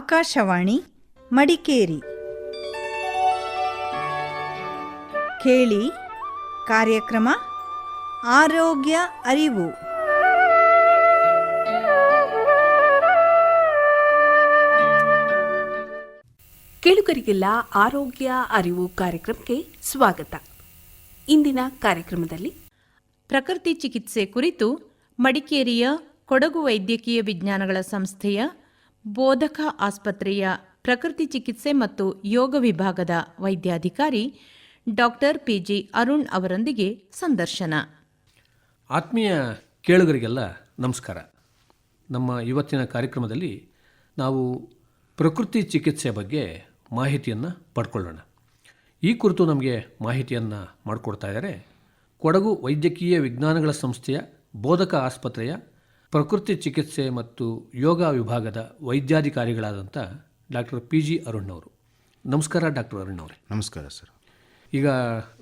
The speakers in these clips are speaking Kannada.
ಆಕಾಶವಾಣಿ, ಮಡಿಕೇರಿ. ಕೇಳಿ ಕಾರ್ಯಕ್ರಮ, ಆರೋಗ್ಯ ಅರಿವು. ಕೇಳುಗರಿಗೆಲ್ಲ ಆರೋಗ್ಯ ಅರಿವು ಕಾರ್ಯಕ್ರಮಕ್ಕೆ ಸ್ವಾಗತ. ಇಂದಿನ ಕಾರ್ಯಕ್ರಮದಲ್ಲಿ ಪ್ರಕೃತಿ ಚಿಕಿತ್ಸೆ ಕುರಿತು ಮಡಿಕೇರಿಯ ಕೊಡಗು ವೈದ್ಯಕೀಯ ವಿಜ್ಞಾನಗಳ ಸಂಸ್ಥೆಯ ಬೋಧಕ ಆಸ್ಪತ್ರೆಯ ಪ್ರಕೃತಿ ಚಿಕಿತ್ಸೆ ಮತ್ತು ಯೋಗ ವಿಭಾಗದ ವೈದ್ಯಾಧಿಕಾರಿ ಡಾಕ್ಟರ್ ಪಿಜಿ ಅರುಣ್ ಅವರೊಂದಿಗೆ ಸಂದರ್ಶನ. ಆತ್ಮೀಯ ಕೇಳುಗರಿಗೆಲ್ಲ ನಮಸ್ಕಾರ. ನಮ್ಮ ಇವತ್ತಿನ ಕಾರ್ಯಕ್ರಮದಲ್ಲಿ ನಾವು ಪ್ರಕೃತಿ ಚಿಕಿತ್ಸೆ ಬಗ್ಗೆ ಮಾಹಿತಿಯನ್ನು ಪಡ್ಕೊಳ್ಳೋಣ. ಈ ಕುರಿತು ನಮಗೆ ಮಾಹಿತಿಯನ್ನು ಮಾಡಿಕೊಡ್ತಾ ಇದ್ದಾರೆ ಕೊಡಗು ವೈದ್ಯಕೀಯ ವಿಜ್ಞಾನಗಳ ಸಂಸ್ಥೆಯ ಬೋಧಕ ಆಸ್ಪತ್ರೆಯ ಪ್ರಕೃತಿ ಚಿಕಿತ್ಸೆ ಮತ್ತು ಯೋಗ ವಿಭಾಗದ ವೈದ್ಯಾಧಿಕಾರಿಗಳಾದಂಥ ಡಾಕ್ಟರ್ ಪಿ ಜಿ ಅರುಣ್ ಅವರು ನಮಸ್ಕಾರ ಡಾಕ್ಟರ್ ಅರುಣ್ ಅವರೇ ನಮಸ್ಕಾರ ಸರ್. ಈಗ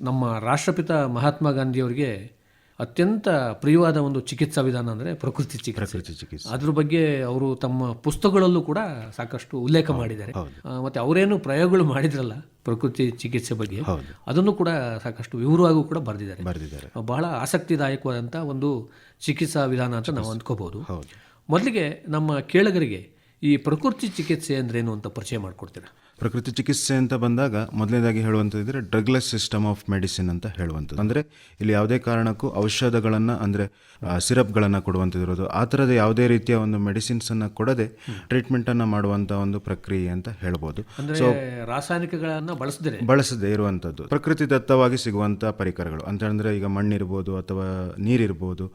ನಮ್ಮ ರಾಷ್ಟ್ರಪಿತ ಮಹಾತ್ಮ ಗಾಂಧಿಯವರಿಗೆ ಅತ್ಯಂತ ಪ್ರಿಯವಾದ ಒಂದು ಚಿಕಿತ್ಸಾ ವಿಧಾನ ಅಂದರೆ ಪ್ರಕೃತಿ ಚಿಕಿತ್ಸೆ. ಚಿಕಿತ್ಸೆ. ಅದ್ರ ಬಗ್ಗೆ ಅವರು ತಮ್ಮ ಪುಸ್ತಕಗಳಲ್ಲೂ ಕೂಡ ಸಾಕಷ್ಟು ಉಲ್ಲೇಖ ಮಾಡಿದ್ದಾರೆ. ಮತ್ತೆ ಅವರೇನು ಪ್ರಯೋಗಗಳು ಮಾಡಿದ್ರಲ್ಲ ಪ್ರಕೃತಿ ಚಿಕಿತ್ಸೆ ಬಗ್ಗೆ ಅದನ್ನು ಕೂಡ ಸಾಕಷ್ಟು ವಿವರವಾಗೂ ಕೂಡ ಬರೆದಿದ್ದಾರೆ. ಬರೆದಿದ್ದಾರೆ. ಬಹಳ ಆಸಕ್ತಿದಾಯಕವಾದಂಥ ಒಂದು ಚಿಕಿತ್ಸಾ ವಿಧಾನ ಅಂತ ನಾವು ಅಂದ್ಕೋಬಹುದು ಮೊದಲಿಗೆ ನಮ್ಮ ಕೇಳಗರಿಗೆ ಈ ಪ್ರಕೃತಿ ಚಿಕಿತ್ಸೆ ಅಂದ್ರೇನು ಅಂತ ಪರಿಚಯ ಮಾಡಿಕೊಡ್ತೀರಾ ಪ್ರಕೃತಿ ಚಿಕಿತ್ಸೆ ಅಂತ ಬಂದಾಗ ಮೊದಲನೇದಾಗಿ ಹೇಳುವಂಥದ್ದಿದ್ರೆ ಡ್ರಗ್ಲೆಸ್ ಸಿಸ್ಟಮ್ ಆಫ್ ಮೆಡಿಸಿನ್ ಅಂತ ಹೇಳುವಂಥದ್ದು. ಅಂದರೆ ಇಲ್ಲಿ ಯಾವುದೇ ಕಾರಣಕ್ಕೂ ಔಷಧಗಳನ್ನು ಅಂದರೆ ಸಿರಪ್ಗಳನ್ನು ಕೊಡುವಂಥದ್ದಿರೋದು ಆ ಥರದ ಯಾವುದೇ ರೀತಿಯ ಒಂದು ಮೆಡಿಸಿನ್ಸನ್ನು ಕೊಡದೆ ಟ್ರೀಟ್ಮೆಂಟನ್ನು ಮಾಡುವಂಥ ಒಂದು ಪ್ರಕ್ರಿಯೆ ಅಂತ ಹೇಳ್ಬೋದು. ಸೊ ರಾಸಾಯನಿಕಗಳನ್ನು ಬಳಸದೆ ಬಳಸದೆ ಇರುವಂಥದ್ದು. ಪ್ರಕೃತಿ ದತ್ತವಾಗಿ ಸಿಗುವಂಥ ಪರಿಕರಗಳು. ಅಂತ ಹೇಳಿದ್ರೆ ಈಗ ಮಣ್ಣಿರ್ಬೋದು ಅಥವಾ ನೀರಿರ್ಬೋದು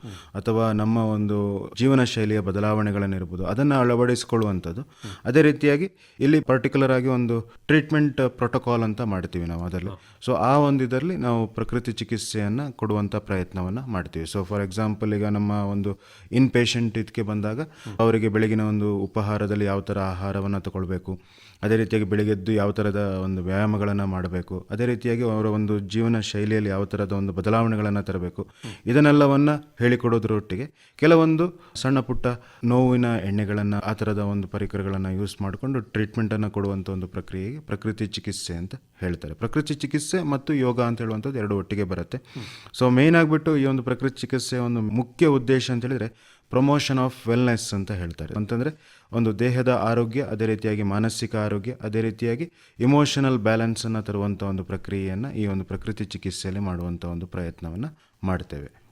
ಅಥವಾ ನಮ್ಮ ಒಂದು ಜೀವನ ಶೈಲಿಯ ಬದಲಾವಣೆಗಳನ್ನಿರ್ಬೋದು. ಅದನ್ನು ಅಳವಡಿಸಿಕೊಳ್ಳುವಂಥದ್ದು. ಅದೇ ರೀತಿಯಾಗಿ ಇಲ್ಲಿ ಪರ್ಟಿಕ್ಯುಲರ್ ಆಗಿ ಒಂದು ಟ್ರೀಟ್ಮೆಂಟ್ ಪ್ರೋಟೋಕಾಲ್ ಅಂತ ಮಾಡ್ತೀವಿ ನಾವು ಅದರಲ್ಲಿ. ಸೊ ಆ ಒಂದು ಇದರಲ್ಲಿ ನಾವು ಪ್ರಕೃತಿ ಚಿಕಿತ್ಸೆಯನ್ನು ಕೊಡುವಂಥ ಪ್ರಯತ್ನವನ್ನು ಮಾಡ್ತೀವಿ. ಸೊ ಫಾರ್ ಎಕ್ಸಾಂಪಲ್ ಈಗ ನಮ್ಮ ಒಂದು ಇನ್ ಪೇಷಂಟ್ ಇದಕ್ಕೆ ಬಂದಾಗ ಅವರಿಗೆ ಬೆಳಗಿನ ಒಂದು ಉಪಹಾರದಲ್ಲಿ ಯಾವ ಥರ ಆಹಾರವನ್ನು ತಗೊಳ್ಬೇಕು? ಅದೇ ರೀತಿಯಾಗಿ ಬೆಳಿಗ್ಗೆದ್ದು ಯಾವ ಥರದ ಒಂದು ವ್ಯಾಯಾಮಗಳನ್ನು ಮಾಡಬೇಕು, ಅದೇ ರೀತಿಯಾಗಿ ಅವರ ಒಂದು ಜೀವನ ಶೈಲಿಯಲ್ಲಿ ಯಾವ ಥರದ ಒಂದು ಬದಲಾವಣೆಗಳನ್ನು ತರಬೇಕು, ಇದನ್ನೆಲ್ಲವನ್ನು ಹೇಳಿಕೊಡೋದ್ರೊಟ್ಟಿಗೆ ಕೆಲವೊಂದು ಸಣ್ಣ ಪುಟ್ಟ ನೋವಿನ ಎಣ್ಣೆಗಳನ್ನು ಆ ಥರದ ಒಂದು ಪರಿಕರಗಳನ್ನು ಯೂಸ್ ಮಾಡಿಕೊಂಡು ಟ್ರೀಟ್ಮೆಂಟನ್ನು ಕೊಡುವಂಥ ಒಂದು ಪ್ರಕ್ರಿಯೆಗೆ ಪ್ರಕೃತಿ ಚಿಕಿತ್ಸೆ ಅಂತ ಹೇಳ್ತಾರೆ. ಪ್ರಕೃತಿ ಚಿಕಿತ್ಸೆ ಮತ್ತು ಯೋಗ ಅಂತ ಹೇಳುವಂಥದ್ದು ಎರಡು ಒಟ್ಟಿಗೆ ಬರುತ್ತೆ. ಸೊ ಮೇಯ್ನ್ ಆಗಿಬಿಟ್ಟು ಈ ಒಂದು ಪ್ರಕೃತಿ ಚಿಕಿತ್ಸೆಯ ಒಂದು ಮುಖ್ಯ ಉದ್ದೇಶ ಅಂತ ಹೇಳಿದರೆ ಪ್ರಮೋಷನ್ ಆಫ್ ವೆಲ್ನೆಸ್ ಅಂತ ಹೇಳ್ತಾರೆ. ಅಂತಂದರೆ ಒಂದು ದೇಹದ ಆರೋಗ್ಯ ಅದೇ ರೀತಿಯಾಗಿ ಮಾನಸಿಕ ಆರೋಗ್ಯ ಅದೇ ರೀತಿಯಾಗಿ ಇಮೋಷನಲ್ ಬ್ಯಾಲೆನ್ಸನ್ನು ತರುವಂಥ ಒಂದು ಪ್ರಕ್ರಿಯೆಯನ್ನು ಈ ಒಂದು ಪ್ರಕೃತಿ ಚಿಕಿತ್ಸೆಯಲ್ಲಿ ಮಾಡುವಂಥ ಒಂದು ಪ್ರಯತ್ನವನ್ನು ಮಾಡ್ತೇವೆ.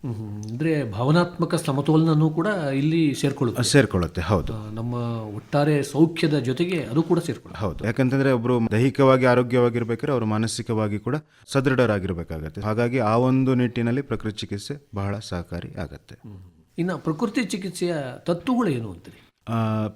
ಅಂದರೆ ಭಾವನಾತ್ಮಕ ಸಮತೋಲನನೂ ಕೂಡ ಇಲ್ಲಿ ಸೇರ್ಕೊಳ್ಳುತ್ತೆ. ಸೇರ್ಕೊಳ್ಳುತ್ತೆ ಹೌದು. ನಮ್ಮ ಒಟ್ಟಾರೆ ಸೌಖ್ಯದ ಜೊತೆಗೆ ಅದು ಕೂಡ ಸೇರ್ಕೊಳ್ಳುತ್ತೆ. ಹೌದು. ಯಾಕಂತಂದರೆ ಒಬ್ಬರು ದೈಹಿಕವಾಗಿ ಆರೋಗ್ಯವಾಗಿರ್ಬೇಕಾದ್ರೆ ಅವರು ಮಾನಸಿಕವಾಗಿ ಕೂಡ ಸದೃಢರಾಗಿರ್ಬೇಕಾಗತ್ತೆ. ಹಾಗಾಗಿ ಆ ಒಂದು ನಿಟ್ಟಿನಲ್ಲಿ ಪ್ರಕೃತಿ ಚಿಕಿತ್ಸೆ ಬಹಳ ಸಹಕಾರಿ ಆಗುತ್ತೆ. ಇನ್ನು ಪ್ರಕೃತಿ ಚಿಕಿತ್ಸೆಯ ತತ್ವಗಳು ಏನು ಅಂತೀರಿ?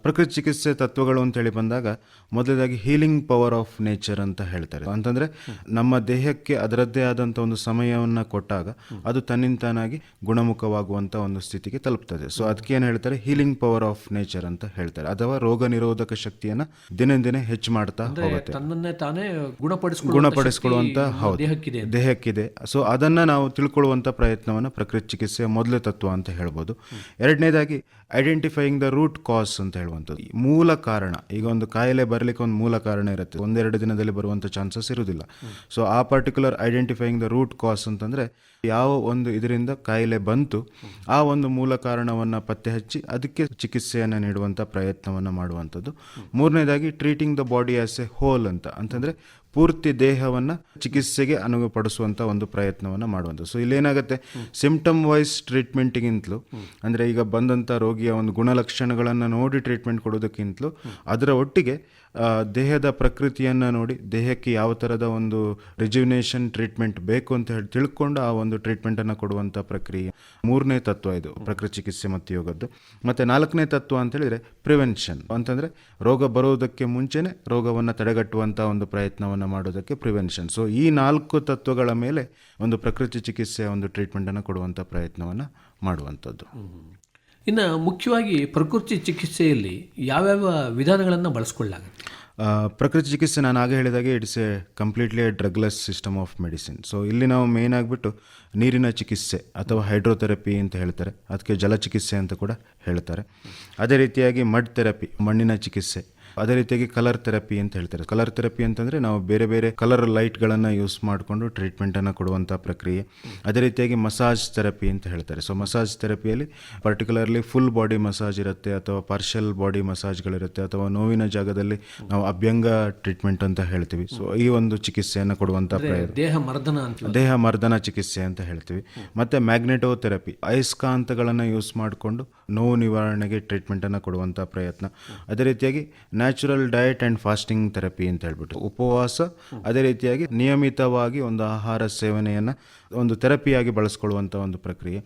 ಪ್ರಕೃತಿ ಚಿಕಿತ್ಸೆ ತತ್ವಗಳು ಅಂತೇಳಿ ಬಂದಾಗ ಮೊದಲದಾಗಿ ಹೀಲಿಂಗ್ ಪವರ್ ಆಫ್ ನೇಚರ್ ಅಂತ ಹೇಳ್ತಾರೆ. ಅಂತಂದ್ರೆ ನಮ್ಮ ದೇಹಕ್ಕೆ ಅದರದ್ದೇ ಆದಂಥ ಒಂದು ಸಮಯವನ್ನು ಕೊಟ್ಟಾಗ ಅದು ತನ್ನಿಂತಾನಾಗಿ ಗುಣಮುಖವಾಗುವಂಥ ಒಂದು ಸ್ಥಿತಿಗೆ ತಲುಪ್ತದೆ. ಸೊ ಅದಕ್ಕೆ ಏನು ಹೇಳ್ತಾರೆ? ಹೀಲಿಂಗ್ ಪವರ್ ಆಫ್ ನೇಚರ್ ಅಂತ ಹೇಳ್ತಾರೆ. ಅಥವಾ ರೋಗ ನಿರೋಧಕ ಶಕ್ತಿಯನ್ನು ದಿನೇ ದಿನೇ ಹೆಚ್ಚು ಮಾಡ್ತಾ ಹೋಗುತ್ತೆ. ತನ್ನನ್ನೇ ತಾನೇ ಗುಣಪಡಿಸಿಕೊಳ್ಳುವ ಗುಣಪಡಿಸಿಕೊಳ್ಳುವಂತ ಹೌದು. ದೇಹಕ್ಕಿದೆ ಸೊ ಅದನ್ನ ನಾವು ತಿಳ್ಕೊಳ್ಳುವಂತ ಪ್ರಯತ್ನವನ್ನು ಪ್ರಕೃತಿ ಚಿಕಿತ್ಸೆಯ ಮೊದಲ ತತ್ವ ಅಂತ ಹೇಳ್ಬೋದು. ಎರಡನೇದಾಗಿ ಐಡೆಂಟಿಫೈಯಿಂಗ್ ದ ರೂಟ್ ಕಾಸ್ ಅಂತ ಹೇಳುವಂಥದ್ದು. ಮೂಲ ಕಾರಣ, ಈಗ ಒಂದು ಕಾಯಿಲೆ ಬರಲಿಕ್ಕೆ ಒಂದು ಮೂಲ ಕಾರಣ ಇರುತ್ತೆ. ಒಂದೆರಡು ದಿನದಲ್ಲಿ ಬರುವಂಥ ಚಾನ್ಸಸ್ ಇರುವುದಿಲ್ಲ. ಸೊ ಆ particular identifying the root cause ಅಂತಂದರೆ, ಯಾವ ಒಂದು ಇದರಿಂದ ಕಾಯಿಲೆ ಬಂತು, ಆ ಒಂದು ಮೂಲ ಕಾರಣವನ್ನು ಪತ್ತೆ ಹಚ್ಚಿ ಅದಕ್ಕೆ ಚಿಕಿತ್ಸೆಯನ್ನು ನೀಡುವಂಥ ಪ್ರಯತ್ನವನ್ನು ಮಾಡುವಂಥದ್ದು. ಮೂರನೇದಾಗಿ treating the body as a whole ಅಂತ. ಅಂತಂದ್ರೆ ಪೂರ್ತಿ ದೇಹವನ್ನು ಚಿಕಿತ್ಸೆಗೆ ಅನುಗುಪಡಿಸುವಂಥ ಒಂದು ಪ್ರಯತ್ನವನ್ನು ಮಾಡುವಂಥದ್ದು. ಸೊ ಇಲ್ಲೇನಾಗುತ್ತೆ? ಸಿಂಪ್ಟಮ್ ವೈಸ್ ಟ್ರೀಟ್ಮೆಂಟಿಗಿಂತಲೂ ಅಂದರೆ ಈಗ ಬಂದಂಥ ರೋಗಿಯ ಒಂದು ಗುಣಲಕ್ಷಣಗಳನ್ನು ನೋಡಿ ಟ್ರೀಟ್ಮೆಂಟ್ ಕೊಡೋದಕ್ಕಿಂತಲೂ, ಅದರ ಒಟ್ಟಿಗೆ ದೇಹದ ಪ್ರಕೃತಿಯನ್ನು ನೋಡಿ, ದೇಹಕ್ಕೆ ಯಾವ ಥರದ ಒಂದು ರಿಜ್ಯುನೇಷನ್ ಟ್ರೀಟ್ಮೆಂಟ್ ಬೇಕು ಅಂತ ಹೇಳಿ ತಿಳ್ಕೊಂಡು ಆ ಒಂದು ಟ್ರೀಟ್ಮೆಂಟನ್ನು ಕೊಡುವಂಥ ಪ್ರಕ್ರಿಯೆ. ಮೂರನೇ ತತ್ವ ಇದು, ಪ್ರಕೃತಿ ಚಿಕಿತ್ಸೆ ಮತ್ತು ಯೋಗದ್ದು. ಮತ್ತು ನಾಲ್ಕನೇ ತತ್ವ ಅಂತ ಹೇಳಿದ್ರೆ ಪ್ರಿವೆನ್ಷನ್ ಅಂತಂದರೆ ರೋಗ ಬರೋದಕ್ಕೆ ಮುಂಚೆನೇ ರೋಗವನ್ನು ತಡೆಗಟ್ಟುವಂಥ ಒಂದು ಪ್ರಯತ್ನವನ್ನು ಮಾಡೋದಕ್ಕೆ ಪ್ರಿವೆನ್ಷನ್ ಸೊ ಈ ನಾಲ್ಕು ತತ್ವಗಳ ಮೇಲೆ ಒಂದು ಪ್ರಕೃತಿ ಚಿಕಿತ್ಸೆಯ ಒಂದು ಟ್ರೀಟ್ಮೆಂಟನ್ನು ಕೊಡುವಂಥ ಪ್ರಯತ್ನವನ್ನು ಮಾಡುವಂಥದ್ದು. ಇನ್ನು ಮುಖ್ಯವಾಗಿ ಪ್ರಕೃತಿ ಚಿಕಿತ್ಸೆಯಲ್ಲಿ ಯಾವ್ಯಾವ ವಿಧಾನಗಳನ್ನು ಬಳಸ್ಕೊಳ್ಳಾಗುತ್ತೆ ಪ್ರಕೃತಿ ಚಿಕಿತ್ಸೆ ನಾನು ಆಗ ಹೇಳಿದಾಗೆ it's a completely drugless system of medicine so ಇಲ್ಲಿ ನಾವು ಮೇನ್ ಆಗಿಬಿಟ್ಟು ನೀರಿನ ಚಿಕಿತ್ಸೆ ಅಥವಾ ಹೈಡ್ರೋಥೆರಪಿ ಅಂತ ಹೇಳ್ತಾರೆ. ಅದಕ್ಕೆ ಜಲಚಿಕಿತ್ಸೆ ಅಂತ ಕೂಡ ಹೇಳ್ತಾರೆ. ಅದೇ ರೀತಿಯಾಗಿ ಮಡ್ ಥೆರಪಿ ಮಣ್ಣಿನ ಚಿಕಿತ್ಸೆ. ಅದೇ ರೀತಿಯಾಗಿ ಕಲರ್ ಥೆರಪಿ ಅಂತ ಹೇಳ್ತಾರೆ. ಕಲರ್ ಥೆರಪಿ ಅಂತಂದ್ರೆ ನಾವು ಬೇರೆ ಬೇರೆ ಕಲರ್ ಲೈಟ್ಗಳನ್ನು ಯೂಸ್ ಮಾಡಿಕೊಂಡು ಟ್ರೀಟ್ಮೆಂಟನ್ನು ಕೊಡುವಂಥ ಪ್ರಕ್ರಿಯೆ. ಅದೇ ರೀತಿಯಾಗಿ ಮಸಾಜ್ ಥೆರಪಿ ಅಂತ ಹೇಳ್ತಾರೆ. ಸೊ ಮಸಾಜ್ ಥೆರಪಿಯಲ್ಲಿ ಪರ್ಟಿಕ್ಯುಲರ್ಲಿ ಫುಲ್ ಬಾಡಿ ಮಸಾಜ್ ಇರುತ್ತೆ ಅಥವಾ ಪಾರ್ಷಲ್ ಬಾಡಿ ಮಸಾಜ್ಗಳಿರುತ್ತೆ ಅಥವಾ ನೋವಿನ ಜಾಗದಲ್ಲಿ ನಾವು ಅಭ್ಯಂಗ ಟ್ರೀಟ್ಮೆಂಟ್ ಅಂತ ಹೇಳ್ತೀವಿ. ಸೊ ಈ ಒಂದು ಚಿಕಿತ್ಸೆಯನ್ನು ಕೊಡುವಂಥ ಪ್ರಯತ್ನ. ದೇಹ ಮರ್ದನ ದೇಹ ಮರ್ದನ ಚಿಕಿತ್ಸೆ ಅಂತ ಹೇಳ್ತೀವಿ. ಮತ್ತೆ ಮ್ಯಾಗ್ನೆಟೋ ಥೆರಪಿ ಅಯಸ್ಕಾಂತಗಳನ್ನು ಯೂಸ್ ಮಾಡಿಕೊಂಡು ನೋವು ನಿವಾರಣೆಗೆ ಟ್ರೀಟ್ಮೆಂಟನ್ನು ಕೊಡುವಂಥ ಪ್ರಯತ್ನ. ಅದೇ ರೀತಿಯಾಗಿ natural diet and fasting therapy ಅಂತ ಹೇಳ್ಬಿಟ್ಟು ಉಪವಾಸ, ಅದೇ ರೀತಿಯಾಗಿ ನಿಯಮಿತವಾಗಿ ಒಂದು ಆಹಾರ ಸೇವನೆಯನ್ನು ಒಂದು ಥೆರಪಿಯಾಗಿ ಬಳಸ್ಕೊಳ್ಳುವಂಥ ಒಂದು ಪ್ರಕ್ರಿಯೆ.